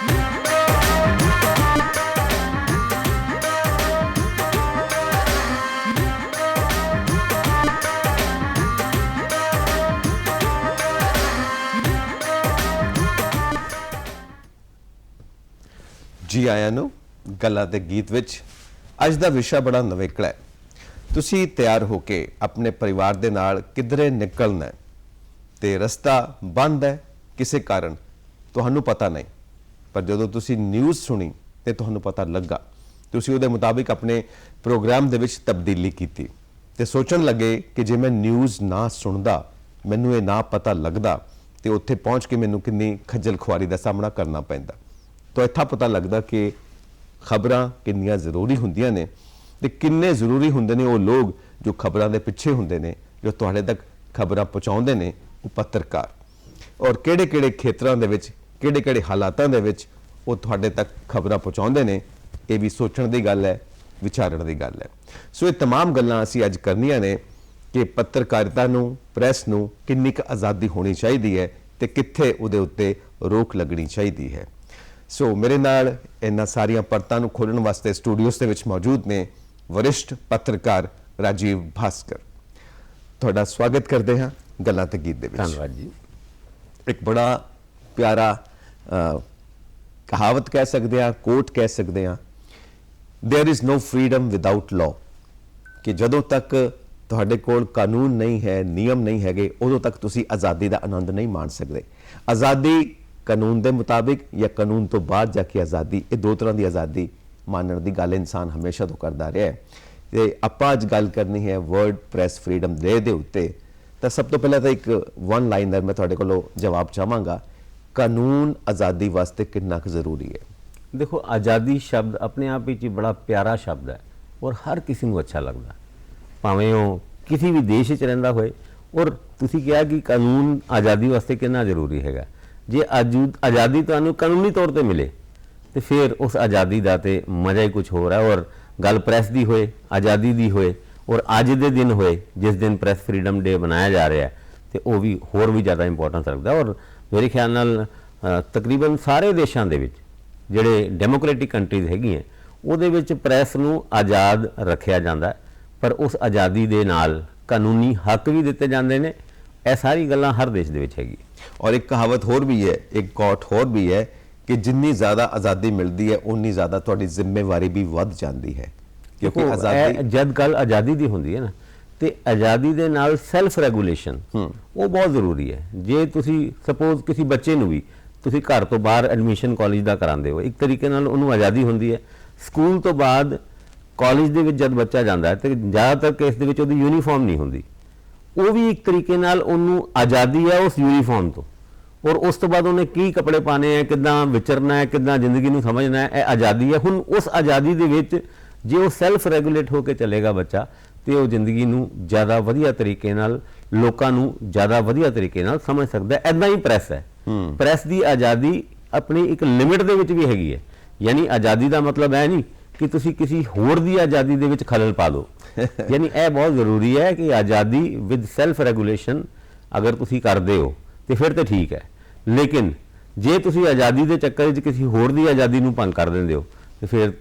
ਜੀ ਆਇਆਂ ਨੂੰ ਗੱਲਾਂ ਤੇ ਗੀਤ ਵਿੱਚ ਅੱਜ ਦਾ ਵਿਸ਼ਾ ਬੜਾ ਨਵੇਕਲਾ ਹੈ। ਤੁਸੀਂ ਤਿਆਰ ਹੋ ਕੇ ਆਪਣੇ ਪਰਿਵਾਰ ਦੇ ਨਾਲ ਕਿਧਰੇ ਨਿਕਲਣਾ ਹੈ ਤੇ ਰਸਤਾ ਬੰਦ ਹੈ ਕਿਸੇ ਕਾਰਨ? ਤੁਹਾਨੂੰ ਪਤਾ ਨਹੀਂ। ਪਰ ਜਦੋਂ ਤੁਸੀਂ ਨਿਊਜ਼ ਸੁਣੀ, ਤੇ ਤੁਹਾਨੂੰ ਪਤਾ ਲੱਗਾ। ਤੁਸੀਂ ਉਹਦੇ ਮੁਤਾਬਿਕ ਆਪਣੇ ਪ੍ਰੋਗਰਾਮ ਦੇ ਵਿੱਚ ਤਬਦੀਲੀ ਕੀਤੀ। ਤੇ ਸੋਚਣ ਲੱਗੇ ਕਿ ਜੇ ਮੈਂ ਨਿਊਜ਼ ਨਾ ਸੁਣਦਾ, ਮੈਨੂੰ ਇਹ ਨਾ ਪਤਾ ਲੱਗਦਾ, ਤੇ ਉੱਥੇ ਪਹੁੰਚ ਕੇ ਮੈਨੂੰ ਕਿੰਨੀ ਖੱਜਲ ਖੁਆਰੀ ਦਾ ਸਾਹਮਣਾ ਕਰਨਾ ਪੈਂਦਾ। ਤਾਂ ਇੱਥਾ ਪਤਾ ਲੱਗਦਾ ਕਿ ਖਬਰਾਂ ਕਿੰਨੀਆਂ ਜ਼ਰੂਰੀ ਹੁੰਦੀਆਂ ਨੇ, ਤੇ ਕਿੰਨੇ ਜ਼ਰੂਰੀ ਹੁੰਦੇ ਨੇ ਉਹ ਲੋਕ ਜੋ ਖਬਰਾਂ ਦੇ ਪਿੱਛੇ ਹੁੰਦੇ ਨੇ, ਜੋ ਤੁਹਾਡੇ ਤੱਕ ਖਬਰਾਂ ਪਹੁੰਚਾਉਂਦੇ ਨੇ, ਉਹ ਪੱਤਰਕਾਰ। ਔਰ ਕਿਹੜੇ-ਕਿਹੜੇ ਖੇਤਰਾਂ ਦੇ ਵਿੱਚ ਕਿਹੜੇ-ਕਿਹੜੇ ਹਾਲਾਤਾਂ ਦੇ ਵਿੱਚ ਉਹ ਤੁਹਾਡੇ ਤੱਕ ਖਬਰਾਂ ਪਹੁੰਚਾਉਂਦੇ ਨੇ ਇਹ ਵੀ ਸੋਚਣ ਦੀ ਗੱਲ ਹੈ ਵਿਚਾਰਣ ਦੀ ਗੱਲ ਹੈ ਸੋ ਇਹ तमाम ਗੱਲਾਂ ਅਸੀਂ ਅੱਜ ਕਰਨੀਆਂ ਨੇ ਕਿ ਪੱਤਰਕਾਰਿਤਾ ਨੂੰ ਪ੍ਰੈਸ ਨੂੰ ਕਿੰਨੀ ਕੁ ਆਜ਼ਾਦੀ ਹੋਣੀ ਚਾਹੀਦੀ ਹੈ ਤੇ ਕਿੱਥੇ ਉਹਦੇ ਉੱਤੇ ਰੋਕ ਲੱਗਣੀ ਚਾਹੀਦੀ ਹੈ ਸੋ ਮੇਰੇ ਨਾਲ ਇਹਨਾਂ ਸਾਰੀਆਂ ਪਰਤਾਂ ਨੂੰ ਖੋਲਣ ਵਾਸਤੇ ਸਟੂਡੀਓਸ ਦੇ ਵਿੱਚ ਮੌਜੂਦ ਨੇ ਵਰਿਸ਼ਠ ਪੱਤਰਕਾਰ ਰਾਜੀਵ ਭਾਸਕਰ ਤੁਹਾਡਾ ਸਵਾਗਤ ਕਰਦੇ ਹਾਂ ਗੱਲਾਂ ਤੇ ਗੀਤ ਦੇ ਵਿੱਚ ਧੰਨਵਾਦ ਜੀ ਇੱਕ ਬੜਾ ਪਿਆਰਾ ਅ, ਕਹਾਵਤ ਕਹਿ ਸਕਦੇ ਆ ਕੋਟ ਕਹਿ ਸਕਦੇ ਆ there is no freedom without law ਕਿ ਜਦੋਂ ਤੱਕ ਤੁਹਾਡੇ ਕੋਲ ਕਾਨੂੰਨ ਨਹੀਂ ਹੈ, ਨਿਯਮ ਨਹੀਂ ਹੈਗੇ, ਉਦੋਂ ਤੱਕ ਤੁਸੀਂ ਆਜ਼ਾਦੀ ਦਾ ਆਨੰਦ ਨਹੀਂ ਮਾਣ ਸਕਦੇ। ਆਜ਼ਾਦੀ ਕਾਨੂੰਨ ਦੇ ਮੁਤਾਬਿਕ ਜਾਂ ਕਾਨੂੰਨ ਤੋਂ ਬਾਅਦ ਜਾ ਕੇ ਆਜ਼ਾਦੀ, ਇਹ ਦੋ ਤਰ੍ਹਾਂ ਦੀ ਆਜ਼ਾਦੀ ਮਾਨਣ ਦੀ ਗੱਲ ਇਨਸਾਨ ਹਮੇਸ਼ਾ ਤੋਂ ਕਰਦਾ ਰਿਹਾ ਹੈ। ਤੇ ਆਪਾਂ ਅੱਜ ਗੱਲ ਕਰਨੀ ਹੈ ਵਰਡ ਪ੍ਰੈਸ ਫਰੀडम ਡੇ ਦੇ ਉੱਤੇ। ਤਾਂ ਸਭ ਤੋਂ ਪਹਿਲਾਂ ਤਾਂ ਇੱਕ ਵਨ ਲਾਈਨਰ ਮੈਂ ਤੁਹਾਡੇ ਕੋਲੋਂ ਜਵਾਬ ਚਾਹਾਂਗਾ। ਕਾਨੂੰਨ ਆਜ਼ਾਦੀ ਵਾਸਤੇ ਕਿੰਨਾ ਕੁ ਜ਼ਰੂਰੀ ਹੈ? ਦੇਖੋ, ਆਜ਼ਾਦੀ ਸ਼ਬਦ ਆਪਣੇ ਆਪ ਵਿੱਚ ਹੀ ਬੜਾ ਪਿਆਰਾ ਸ਼ਬਦ ਹੈ ਔਰ ਹਰ ਕਿਸੇ ਨੂੰ ਅੱਛਾ ਲੱਗਦਾ। ਭਾਵੇਂ ਉਹ ਕਿਸੇ ਵੀ ਦੇਸ਼ 'ਚ ਰਹਿੰਦਾ ਹੋਏ ਔਰ ਤੁਸੀਂ ਕਿਹਾ ਕਿ ਕਾਨੂੰਨ ਆਜ਼ਾਦੀ ਵਾਸਤੇ ਕਿੰਨਾ ਜ਼ਰੂਰੀ ਹੈਗਾ। ਜੇ ਆਜੂ- ਆਜ਼ਾਦੀ ਤੁਹਾਨੂੰ ਕਾਨੂੰਨੀ ਤੌਰ ਤੇ ਮਿਲੇ, ਤੇ ਫਿਰ ਉਸ ਆਜ਼ਾਦੀ ਦਾ ਤੇ ਮਜ਼ਾ ਹੀ ਕੁਝ ਹੋਰ ਹੈ ਔਰ ਗੱਲ ਪ੍ਰੈਸ ਦੀ ਹੋਏ, ਆਜ਼ਾਦੀ ਦੀ ਹੋਏ ਔਰ ਅੱਜ ਦੇ ਦਿਨ ਹੋਏ, ਜਿਸ ਦਿਨ ਪ੍ਰੈਸ ਫਰੀडम ਡੇ ਮਨਾਇਆ ਜਾ ਰਿਹਾ ਹੈ, ਤੇ ਉਹ ਵੀ ਹੋਰ ਵੀ ਜ਼ਿਆਦਾ ਇੰਪੋਰਟੈਂਸ ਰੱਖਦਾ ਔਰ ਮੇਰੇ ਖਿਆਲ ਨਾਲ ਤਕਰੀਬਨ ਸਾਰੇ ਦੇਸ਼ਾਂ ਦੇ ਵਿੱਚ ਜਿਹੜੇ ਡੈਮੋਕ੍ਰੈਟਿਕ ਕੰਟਰੀਜ਼ ਹੈਗੀਆਂ ਉਹਦੇ ਵਿੱਚ ਪ੍ਰੈਸ ਨੂੰ ਆਜ਼ਾਦ ਰੱਖਿਆ ਜਾਂਦਾ ਪਰ ਉਸ ਆਜ਼ਾਦੀ ਦੇ ਨਾਲ ਕਾਨੂੰਨੀ ਹੱਕ ਵੀ ਦਿੱਤੇ ਜਾਂਦੇ ਨੇ। ਇਹ ਸਾਰੀ ਗੱਲਾਂ ਹਰ ਦੇਸ਼ ਦੇ ਵਿੱਚ ਹੈਗੀ। ਔਰ ਇੱਕ ਕਹਾਵਤ ਹੋਰ ਵੀ ਹੈ ਇੱਕ ਕੋਟ ਹੋਰ ਵੀ ਹੈ ਕਿ ਜਿੰਨੀ ਜ਼ਿਆਦਾ ਆਜ਼ਾਦੀ ਮਿਲਦੀ ਹੈ ਉਨੀ ਜ਼ਿਆਦਾ ਤੁਹਾਡੀ ਜ਼ਿੰਮੇਵਾਰੀ ਵੀ ਵੱਧ ਜਾਂਦੀ ਹੈ। ਕਿਉਂਕਿ ਆਜ਼ਾਦੀ ਜਦ ਗੱਲ ਆਜ਼ਾਦੀ ਦੀ ਹੁੰਦੀ ਹੈ ਨਾ ਤੇ ਆਜ਼ਾਦੀ ਦੇ ਨਾਲ ਸੈਲਫ ਰੈਗੂਲੇਸ਼ਨ ਉਹ ਬਹੁਤ ਜ਼ਰੂਰੀ ਹੈ। ਜੇ ਤੁਸੀਂ ਸਪੋਜ਼ ਕਿਸੇ ਬੱਚੇ ਨੂੰ ਵੀ ਤੁਸੀਂ ਘਰ ਤੋਂ ਬਾਹਰ ਐਡਮਿਸ਼ਨ ਕਾਲਜ ਦਾ ਕਰਾਉਂਦੇ ਹੋ ਇੱਕ ਤਰੀਕੇ ਨਾਲ ਉਹਨੂੰ ਆਜ਼ਾਦੀ ਹੁੰਦੀ ਹੈ। ਸਕੂਲ ਤੋਂ ਬਾਅਦ ਕਾਲਜ ਦੇ ਵਿੱਚ ਜਦ ਬੱਚਾ ਜਾਂਦਾ ਹੈ ਤੇ ਜ਼ਿਆਦਾਤਰ ਕੇਸ ਦੇ ਵਿੱਚ ਉਹਦੀ ਯੂਨੀਫਾਰਮ ਨਹੀਂ ਹੁੰਦੀ। ਉਹ ਵੀ ਇੱਕ ਤਰੀਕੇ ਨਾਲ ਉਹਨੂੰ ਆਜ਼ਾਦੀ ਹੈ ਉਸ ਯੂਨੀਫਾਰਮ ਤੋਂ। ਔਰ ਉਸ ਤੋਂ ਬਾਅਦ ਉਹਨੇ ਕੀ ਕੱਪੜੇ ਪਾਣੇ ਆ ਕਿੱਦਾਂ ਵਿਚਰਨਾ ਹੈ ਕਿੱਦਾਂ ਜ਼ਿੰਦਗੀ ਨੂੰ ਸਮਝਣਾ ਹੈ ਇਹ ਆਜ਼ਾਦੀ ਹੈ। ਹੁਣ ਉਸ ਆਜ਼ਾਦੀ ਦੇ ਵਿੱਚ ਜੇ ਉਹ ਸੈਲਫ ਰੈਗੂਲੇਟ ਹੋ ਕੇ ਚੱਲੇਗਾ ਬੱਚਾ ਤੇ ਉਹ ਜ਼ਿੰਦਗੀ ਨੂੰ ਜ਼ਿਆਦਾ ਵਧੀਆ ਤਰੀਕੇ ਨਾਲ ਲੋਕਾਂ ਨੂੰ ਜ਼ਿਆਦਾ ਵਧੀਆ ਤਰੀਕੇ ਨਾਲ ਸਮਝ ਸਕਦਾ ਹੈ। ਐਦਾਂ ਹੀ ਪ੍ਰੈਸ ਹੈ। ਪ੍ਰੈਸ ਦੀ ਆਜ਼ਾਦੀ ਆਪਣੀ ਇੱਕ ਲਿਮਿਟ ਦੇ ਵਿੱਚ ਵੀ ਹੈਗੀ ਹੈ। ਯਾਨੀ ਆਜ਼ਾਦੀ ਦਾ ਮਤਲਬ ਹੈ ਨਹੀਂ ਕਿ ਤੁਸੀਂ ਕਿਸੇ ਹੋਰ ਦੀ ਆਜ਼ਾਦੀ ਦੇ ਵਿੱਚ ਖਲਲ ਪਾ ਦਿਓ। ਯਾਨੀ ਇਹ ਬਹੁਤ ਜ਼ਰੂਰੀ ਹੈ ਕਿ ਆਜ਼ਾਦੀ ਵਿਦ ਸੈਲਫ ਰੈਗੂਲੇਸ਼ਨ ਅਗਰ ਤੁਸੀਂ ਕਰਦੇ ਹੋ ਤੇ ਫਿਰ ਤੇ ਠੀਕ ਹੈ। ਲੇਕਿਨ ਜੇ ਤੁਸੀਂ ਆਜ਼ਾਦੀ ਦੇ ਚੱਕਰ ਵਿੱਚ ਕਿਸੇ ਹੋਰ ਦੀ ਆਜ਼ਾਦੀ ਨੂੰ ਭੰਗ ਕਰ ਦਿੰਦੇ ਹੋ ਤੇ ਫਿਰ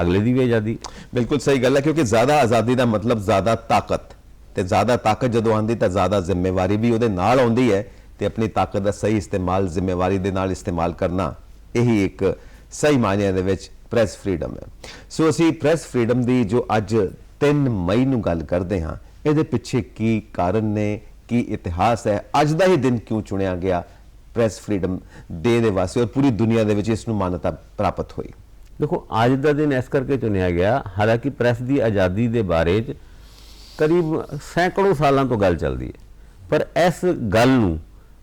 ਅਗਲੇ ਦੀ ਵੀ ਆਜ਼ਾਦੀ। ਬਿਲਕੁਲ ਸਹੀ ਗੱਲ ਹੈ, ਕਿਉਂਕਿ ਜ਼ਿਆਦਾ ਆਜ਼ਾਦੀ ਦਾ ਮਤਲਬ ਜ਼ਿਆਦਾ ਤਾਕਤ ਤੇ ਜ਼ਿਆਦਾ ਤਾਕਤ ਜਦੋਂ ਆਂਦੀ ਤਾਂ ਜ਼ਿਆਦਾ ਜ਼ਿੰਮੇਵਾਰੀ ਵੀ ਉਹਦੇ ਨਾਲ ਆਉਂਦੀ ਹੈ ਤੇ ਆਪਣੀ ਤਾਕਤ ਦਾ ਸਹੀ ਇਸਤੇਮਾਲ, ਜ਼ਿੰਮੇਵਾਰੀ ਦੇ ਨਾਲ ਇਸਤੇਮਾਲ ਕਰਨਾ ਇਹੀ ਇੱਕ ਸਹੀ ਮਾਇਨੇ ਦੇ ਵਿੱਚ ਪ੍ਰੈਸ ਫਰੀडम ਹੈ। ਸੋ ਅਸੀਂ ਪ੍ਰੈਸ ਫਰੀडम ਦੀ ਜੋ ਅੱਜ 3 ਮਈ ਨੂੰ ਗੱਲ ਕਰਦੇ ਹਾਂ, ਇਹਦੇ ਪਿੱਛੇ ਕੀ ਕਾਰਨ ਨੇ, ਕੀ ਇਤਿਹਾਸ ਹੈ, ਅੱਜ ਦਾ ਹੀ ਦਿਨ ਕਿਉਂ ਚੁਣਿਆ ਗਿਆ ਪ੍ਰੈਸ ਫਰੀडम ਡੇ ਦੇ ਵਾਸਤੇ ਔਰ ਪੂਰੀ ਦੁਨੀਆ ਦੇ ਵਿੱਚ ਇਸ ਨੂੰ ਮਾਨਤਾ ਪ੍ਰਾਪਤ ਹੋਈ। ਦੇਖੋ, ਅੱਜ ਦਾ ਦਿਨ ਇਸ ਕਰਕੇ ਚੁਣਿਆ ਗਿਆ, ਹਾਲਾਂਕਿ ਪ੍ਰੈਸ ਦੀ ਆਜ਼ਾਦੀ ਦੇ ਬਾਰੇ ਚ ਕਰੀਬ ਸੈਂਕੜੋਂ ਸਾਲਾਂ ਤੋਂ ਗੱਲ ਚੱਲਦੀ ਹੈ। ਪਰ ਇਸ ਗੱਲ ਨੂੰ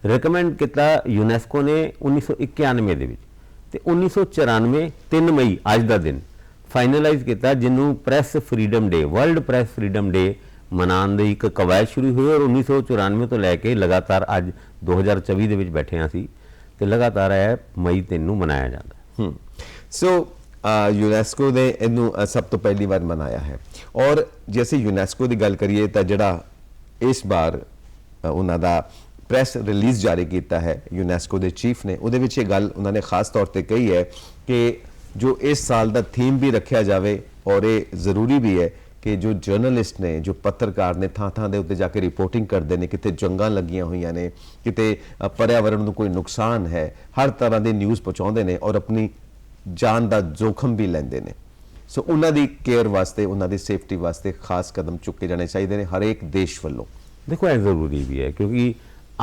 ਰეკਮੈਂਡ ਕੀਤਾ ਯੂਨੈਸਕੋ ਨੇ 1991 ਦੇ ਵਿੱਚ ਤੇ 1994 3 ਮਈ, ਅੱਜ ਦਾ ਦਿਨ ਫਾਈਨਲਾਈਜ਼ ਕੀਤਾ, ਜਿਹਨੂੰ press freedom day world press freedom day ਮਨਾਉਣ ਦੀ ਇੱਕ ਕਵਾਇਦ ਸ਼ੁਰੂ ਹੋਈ ਔਰ 1994 ਤੋਂ ਲੈ ਕੇ ਲਗਾਤਾਰ ਅੱਜ 2024 ਦੇ ਵਿੱਚ ਬੈਠੇ ਆ ਸੀ ਤੇ ਲਗਾਤਾਰ ਹੈ ਮਈ 3 ਨੂੰ ਮਨਾਇਆ ਜਾਂਦਾ ਹੂੰ। ਸੋ ਯੂਨੈਸਕੋ ਨੇ ਇਹਨੂੰ ਸਭ ਤੋਂ ਪਹਿਲੀ ਵਾਰ ਮਨਾਇਆ ਹੈ। ਔਰ ਜੇ ਅਸੀਂ ਯੂਨੈਸਕੋ ਦੀ ਗੱਲ ਕਰੀਏ ਤਾਂ ਜਿਹੜਾ ਇਸ ਵਾਰ ਉਹਨਾਂ ਦਾ ਪ੍ਰੈਸ ਰਿਲੀਜ਼ ਜਾਰੀ ਕੀਤਾ ਹੈ ਯੂਨੈਸਕੋ ਦੇ ਚੀਫ ਨੇ, ਉਹਦੇ ਵਿੱਚ ਇਹ ਗੱਲ ਉਹਨਾਂ ਨੇ ਖਾਸ ਤੌਰ ਤੇ ਕਹੀ ਹੈ ਕਿ ਜੋ ਇਸ ਸਾਲ ਦਾ ਥੀਮ ਵੀ ਰੱਖਿਆ ਜਾਵੇ ਔਰ ਇਹ ਜ਼ਰੂਰੀ ਵੀ ਹੈ ਕਿ ਜੋ ਜਰਨਲਿਸਟ ਨੇ, ਜੋ ਪੱਤਰਕਾਰ ਨੇ ਥਾਂ ਥਾਂ ਦੇ ਉੱਤੇ ਜਾ ਕੇ ਰਿਪੋਰਟਿੰਗ ਕਰਦੇ ਨੇ, ਕਿਤੇ ਜੰਗਾਂ ਲੱਗੀਆਂ ਹੋਈਆਂ ਨੇ, ਕਿਤੇ ਪਰਿਆਵਰਣ ਨੂੰ ਕੋਈ ਨੁਕਸਾਨ ਹੈ, ਹਰ ਤਰ੍ਹਾਂ ਦੇ ਨਿਊਜ਼ ਪਹੁੰਚਾਉਂਦੇ ਨੇ ਔਰ ਆਪਣੀ ਜਾਨ ਦਾ ਜੋਖਮ ਵੀ ਲੈਂਦੇ ਨੇ। ਸੋ ਉਹਨਾਂ ਦੀ ਕੇਅਰ ਵਾਸਤੇ ਉਹਨਾਂ ਦੀ ਸੇਫਟੀ ਵਾਸਤੇ ਖਾਸ ਕਦਮ ਚੁੱਕੇ ਜਾਣੇ ਚਾਹੀਦੇ ਨੇ ਹਰੇਕ ਦੇਸ਼ ਵੱਲੋਂ। ਦੇਖੋ ਇਹ ਜ਼ਰੂਰੀ ਵੀ ਹੈ ਕਿਉਂਕਿ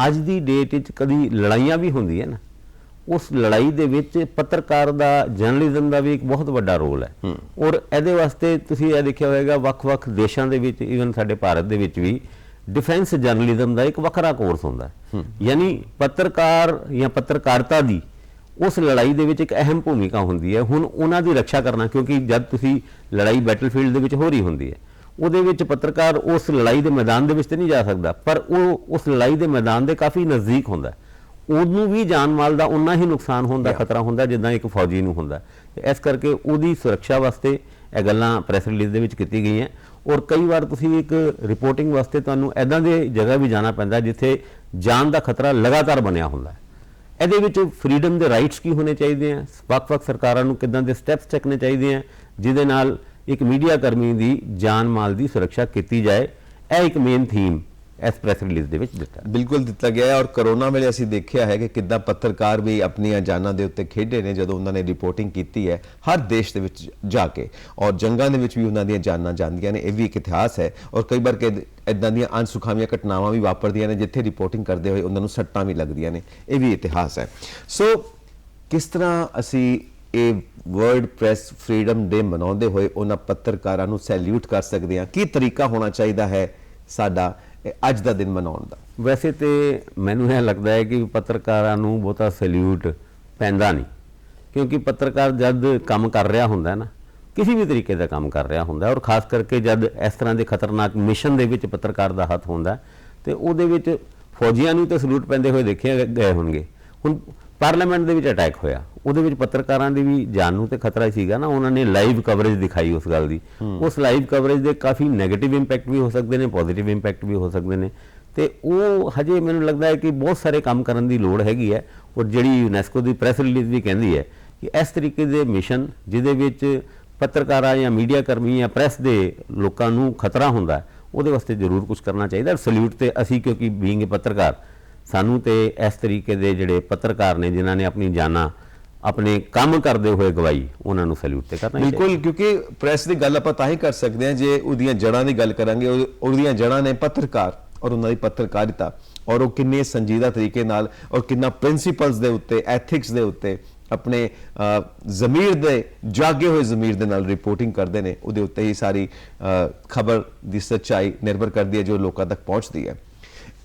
ਅੱਜ ਦੀ ਡੇਟ ਵਿੱਚ ਕਦੀ ਲੜਾਈਆਂ ਵੀ ਹੁੰਦੀਆਂ ਨਾ। ਉਸ ਲੜਾਈ ਦੇ ਵਿੱਚ ਪੱਤਰਕਾਰ ਦਾ ਜਰਨਲਿਜ਼ਮ ਦਾ ਵੀ ਇੱਕ ਬਹੁਤ ਵੱਡਾ ਰੋਲ ਹੈ। ਔਰ ਇਹਦੇ ਵਾਸਤੇ ਤੁਸੀਂ ਇਹ ਦੇਖਿਆ ਹੋਵੇਗਾ ਵੱਖ-ਵੱਖ ਦੇਸ਼ਾਂ ਦੇ ਵਿੱਚ ਈਵਨ ਸਾਡੇ ਭਾਰਤ ਦੇ ਵਿੱਚ ਵੀ ਡਿਫੈਂਸ ਜਰਨਲਿਜ਼ਮ ਦਾ ਇੱਕ ਵੱਖਰਾ ਕੋਰਸ ਹੁੰਦਾ ਹੈ। ਯਾਨੀ ਪੱਤਰਕਾਰ ਜਾਂ ਪੱਤਰਕਾਰਤਾ ਦੀ ਉਸ ਲੜਾਈ ਦੇ ਵਿੱਚ ਇੱਕ ਅਹਿਮ ਭੂਮਿਕਾ ਹੁੰਦੀ ਹੈ। ਹੁਣ ਉਹਨਾਂ ਦੀ ਰੱਖਿਆ ਕਰਨਾ ਕਿਉਂਕਿ ਜਦ ਤੁਸੀਂ ਲੜਾਈ ਬੈਟਲਫੀਲਡ ਦੇ ਵਿੱਚ ਹੋ ਰਹੀ ਹੁੰਦੀ ਹੈ ਉਹਦੇ ਵਿੱਚ ਪੱਤਰਕਾਰ ਉਸ ਲੜਾਈ ਦੇ ਮੈਦਾਨ ਦੇ ਵਿੱਚ ਤੇ ਨਹੀਂ ਜਾ ਸਕਦਾ ਪਰ ਉਹ ਉਸ ਲੜਾਈ ਦੇ ਮੈਦਾਨ ਦੇ ਕਾਫੀ ਨਜ਼ਦੀਕ ਹੁੰਦਾ। ਉਹਨੂੰ ਵੀ ਜਾਨ ਮਾਲ ਦਾ ਉਨਾ ਹੀ ਨੁਕਸਾਨ ਹੁੰਦਾ ਖਤਰਾ ਹੁੰਦਾ ਜਿੱਦਾਂ ਇੱਕ ਫੌਜੀ ਨੂੰ ਹੁੰਦਾ ਤੇ ਇਸ ਕਰਕੇ ਉਹਦੀ ਸੁਰੱਖਿਆ ਵਾਸਤੇ ਇਹ ਗੱਲਾਂ ਪ੍ਰੈਸ ਰਿਲੀਜ਼ ਦੇ ਵਿੱਚ ਕੀਤੀ ਗਈਆਂ ਔਰ ਕਈ ਵਾਰ ਤੁਸੀਂ ਇੱਕ ਰਿਪੋਰਟਿੰਗ ਵਾਸਤੇ ਤੁਹਾਨੂੰ ਐਦਾਂ ਦੇ ਜਗ੍ਹਾ ਵੀ ਜਾਣਾ ਪੈਂਦਾ ਜਿੱਥੇ ਜਾਨ ਦਾ ਖਤਰਾ ਲਗਾਤਾਰ ਬਣਿਆ ਹੁੰਦਾ ਹੈ। ਇਹਦੇ ਵਿੱਚ ਫਰੀडम ਦੇ ਰਾਈਟਸ ਕੀ ਹੋਣੇ ਚਾਹੀਦੇ ਆ? ਵੱਖ-ਵੱਖ ਸਰਕਾਰਾਂ ਨੂੰ ਕਿਦਾਂ ਦੇ ਸਟੈਪਸ ਚੱਕਣੇ ਚਾਹੀਦੇ ਆ? ਜਿਹਦੇ ਨਾਲ ਇੱਕ ਮੀਡੀਆ ਕਰਮੀ ਦੀ ਜਾਨ ਮਾਲ ਦੀ ਸੁਰੱਖਿਆ ਕੀਤੀ ਜਾਏ। ਇਹ ਇੱਕ ਮੇਨ ਥੀਮ ਇਸ ਪ੍ਰੈਸ ਰਿਲੀਜ਼ ਦੇ ਵਿੱਚ ਦਿੱਤਾ। ਬਿਲਕੁਲ ਦਿੱਤਾ ਗਿਆ ਹੈ ਔਰ ਕਰੋਨਾ ਵੇਲੇ ਅਸੀਂ ਦੇਖਿਆ ਹੈ ਕਿ ਕਿੱਦਾਂ ਪੱਤਰਕਾਰ ਵੀ ਆਪਣੀਆਂ ਜਾਨਾਂ ਦੇ ਉੱਤੇ ਖੇਡੇ ਨੇ ਜਦੋਂ ਉਹਨਾਂ ਨੇ ਰਿਪੋਰਟਿੰਗ ਕੀਤੀ ਹੈ ਹਰ ਦੇਸ਼ ਦੇ ਵਿੱਚ ਜਾ ਕੇ। ਔਰ ਜੰਗਾਂ ਦੇ ਵਿੱਚ ਵੀ ਉਹਨਾਂ ਦੀਆਂ ਜਾਨਾਂ ਜਾਂਦੀਆਂ ਨੇ, ਇਹ ਵੀ ਇੱਕ ਇਤਿਹਾਸ ਹੈ। ਔਰ ਕਈ ਵਾਰ ਕਿ ਇਦਾਂ ਦੀਆਂ ਅਣਸੁਖਾਵੀਆਂ ਘਟਨਾਵਾਂ ਵੀ ਵਾਪਰਦੀਆਂ ਨੇ, ਜਿੱਥੇ ਰਿਪੋਰਟਿੰਗ ਕਰਦੇ ਹੋਏ ਉਹਨਾਂ ਨੂੰ ਸੱਟਾਂ ਵੀ ਲੱਗਦੀਆਂ ਨੇ। ਇਹ ਵੀ ਇਤਿਹਾਸ ਹੈ। ਸੋ ਕਿਸ ਤਰ੍ਹਾਂ ਅਸੀਂ ਇਹ ਵਰਲਡ ਪ੍ਰੈਸ ਫਰੀडम ਡੇ ਮਨਾਉਂਦੇ ਹੋਏ ਉਹਨਾਂ ਪੱਤਰਕਾਰਾਂ ਨੂੰ ਸੈਲੂਟ ਕਰ ਸਕਦੇ ਹਾਂ? ਕੀ ਤਰੀਕਾ ਹੋਣਾ ਚਾਹੀਦਾ ਹੈ ਸਾਡਾ ਅੱਜ ਦਾ ਦਿਨ ਮਨਾਉਣ ਦਾ। ਵੈਸੇ ਤੇ ਮੈਨੂੰ ਇਹ ਲੱਗਦਾ ਹੈ ਕਿ ਪੱਤਰਕਾਰਾਂ ਨੂੰ ਬਹੁਤਾ ਸੈਲੂਟ ਪੈਂਦਾ ਨਹੀਂ ਕਿਉਂਕਿ ਪੱਤਰਕਾਰ ਜਦ ਕੰਮ ਕਰ ਰਿਹਾ ਹੁੰਦਾ ਨਾ ਕਿਸੇ ਵੀ ਤਰੀਕੇ ਦਾ ਕੰਮ ਕਰ ਰਿਹਾ ਹੁੰਦਾ ਔਰ ਖਾਸ ਕਰਕੇ ਜਦ ਇਸ ਤਰ੍ਹਾਂ ਦੇ ਖਤਰਨਾਕ ਮਿਸ਼ਨ ਦੇ ਵਿੱਚ ਪੱਤਰਕਾਰ ਦਾ ਹੱਥ ਹੁੰਦਾ ਹੈ, ਤੇ ਉਹਦੇ ਵਿੱਚ ਫੌਜੀਆਂ ਨੂੰ ਤਾਂ ਸਲੂਟ ਪੈਂਦੇ ਹੋਏ ਦੇਖੇ ਗਏ ਹੋਣਗੇ। ਹੁਣ ਪਾਰਲੀਮੈਂਟ ਦੇ ਵਿੱਚ ਅਟੈਕ ਹੋਇਆ। ਉਹਦੇ ਵਿੱਚ ਪੱਤਰਕਾਰਾਂ ਦੀ ਵੀ ਜਾਨ ਨੂੰ ਤੇ ਖਤਰਾ ਹੀ ਸੀਗਾ ਨਾ ਉਹਨਾਂ ਨੇ ਲਾਈਵ ਕਵਰੇਜ ਦਿਖਾਈ ਉਸ ਗੱਲ ਦੀ। ਉਸ ਲਾਈਵ ਕਵਰੇਜ ਦੇ ਕਾਫੀ 네ਗੇਟਿਵ ਇੰਪੈਕਟ ਵੀ ਹੋ ਸਕਦੇ ਨੇ ਪੋਜ਼ਿਟਿਵ ਇੰਪੈਕਟ ਵੀ ਹੋ ਸਕਦੇ ਨੇ। ਤੇ ਉਹ ਹਜੇ ਮੈਨੂੰ ਲੱਗਦਾ ਹੈ ਕਿ ਬਹੁਤ ਸਾਰੇ ਕੰਮ ਕਰਨ ਦੀ ਲੋੜ ਹੈਗੀ ਹੈ ਔਰ ਜਿਹੜੀ ਯੂਨੈਸਕੋ ਦੀ ਪ੍ਰੈਸ ਰਿਲੀਜ਼ ਵੀ ਕਹਿੰਦੀ ਹੈ ਕਿ ਇਸ ਤਰੀਕੇ ਦੇ ਮਿਸ਼ਨ ਜਿਹਦੇ ਵਿੱਚ ਪੱਤਰਕਾਰਾਂ ਜਾਂ ਮੀਡੀਆ ਕਰਮੀ ਜਾਂ ਪ੍ਰੈਸ ਦੇ ਲੋਕਾਂ ਨੂੰ ਖਤਰਾ ਹੁੰਦਾ ਉਹਦੇ ਵਾਸਤੇ ਜ਼ਰੂਰ ਕੁਝ ਕਰਨਾ ਚਾਹੀਦਾ। ਸਲੂਟ ਤੇ ਅਸੀਂ ਕਿਉਂਕਿ ਬੀਇੰਗ ਪੱਤਰਕਾਰ ਸਾਨੂੰ ਤੇ ਇਸ ਤਰੀਕੇ ਦੇ ਜਿਹੜੇ ਪੱਤਰਕਾਰ ਨੇ, ਜਿਨ੍ਹਾਂ ਨੇ ਆਪਣੀ ਜਾਨਾਂ ਆਪਣੇ ਕੰਮ ਕਰਦੇ ਹੋਏ ਗਵਾਈ, ਉਹਨਾਂ ਨੂੰ ਸਲੂਟ ਤੇ ਕਰਨਾ ਬਿਲਕੁਲ, ਕਿਉਂਕਿ ਪ੍ਰੈਸ ਦੀ ਗੱਲ ਆਪਾਂ ਤਾਂ ਹੀ ਕਰ ਸਕਦੇ ਹਾਂ, ਜੇ ਉਹਦੀਆਂ ਜੜ੍ਹਾਂ ਦੀ ਗੱਲ ਕਰਾਂਗੇ, ਉਹ- ਉਹਦੀਆਂ ਜੜ੍ਹਾਂ ਨੇ ਪੱਤਰਕਾਰ ਔਰ ਉਹਨਾਂ ਦੀ ਪੱਤਰਕਾਰਿਤਾ, ਔਰ ਉਹ ਕਿੰਨੇ ਸੰਜੀਦਾ ਤਰੀਕੇ ਨਾਲ, ਔਰ ਕਿੰਨਾ ਪ੍ਰਿੰਸੀਪਲਸ ਦੇ ਉੱਤੇ ਐਥਿਕਸ ਦੇ ਉੱਤੇ ਆਪਣੇ ਜ਼ਮੀਰ ਦੇ, ਜਾਗੇ ਹੋਏ ਜ਼ਮੀਰ ਦੇ ਨਾਲ ਰਿਪੋਰਟਿੰਗ ਕਰਦੇ ਨੇ, ਉਹਦੇ ਉੱਤੇ ਹੀ ਸਾਰੀ ਖਬਰ ਦੀ ਸੱਚਾਈ ਨਿਰਭਰ ਕਰਦੀ ਹੈ, ਜੋ ਲੋਕਾਂ ਤੱਕ ਪਹੁੰਚਦੀ ਹੈ।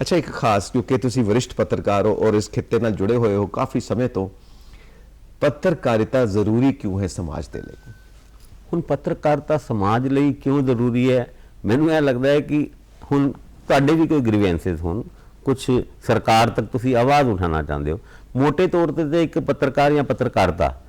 ਅੱਛਾ ਇੱਕ ਖਾਸ ਕਿਉਂਕਿ ਤੁਸੀਂ ਵਰਿਸ਼ਠ ਪੱਤਰਕਾਰ ਹੋ ਔਰ ਇਸ ਖਿੱਤੇ ਨਾਲ ਜੁੜੇ ਹੋਏ ਹੋ ਕਾਫੀ ਸਮੇਂ ਤੋਂ ਪੱਤਰਕਾਰਿਤਾ ਜ਼ਰੂਰੀ ਕਿਉਂ ਹੈ ਸਮਾਜ ਦੇ ਲਈ? ਹੁਣ ਪੱਤਰਕਾਰਤਾ ਸਮਾਜ ਲਈ ਕਿਉਂ ਜ਼ਰੂਰੀ ਹੈ? ਮੈਨੂੰ ਇਹ ਲੱਗਦਾ ਹੈ ਕਿ ਹੁਣ ਤੁਹਾਡੇ ਵੀ ਕੋਈ ਗ੍ਰੀਵੈਂਸਸ ਹੋਣ। ਕੁਝ ਸਰਕਾਰ ਤੱਕ ਤੁਸੀਂ ਆਵਾਜ਼ ਉਠਾਉਣਾ ਚਾਹੁੰਦੇ ਹੋ। ਮੋٹے ਤੌਰ ਤੇ ਤੇ ਇੱਕ ਪੱਤਰਕਾਰ ਜਾਂ ਪੱਤਰਕਾਰਤਾ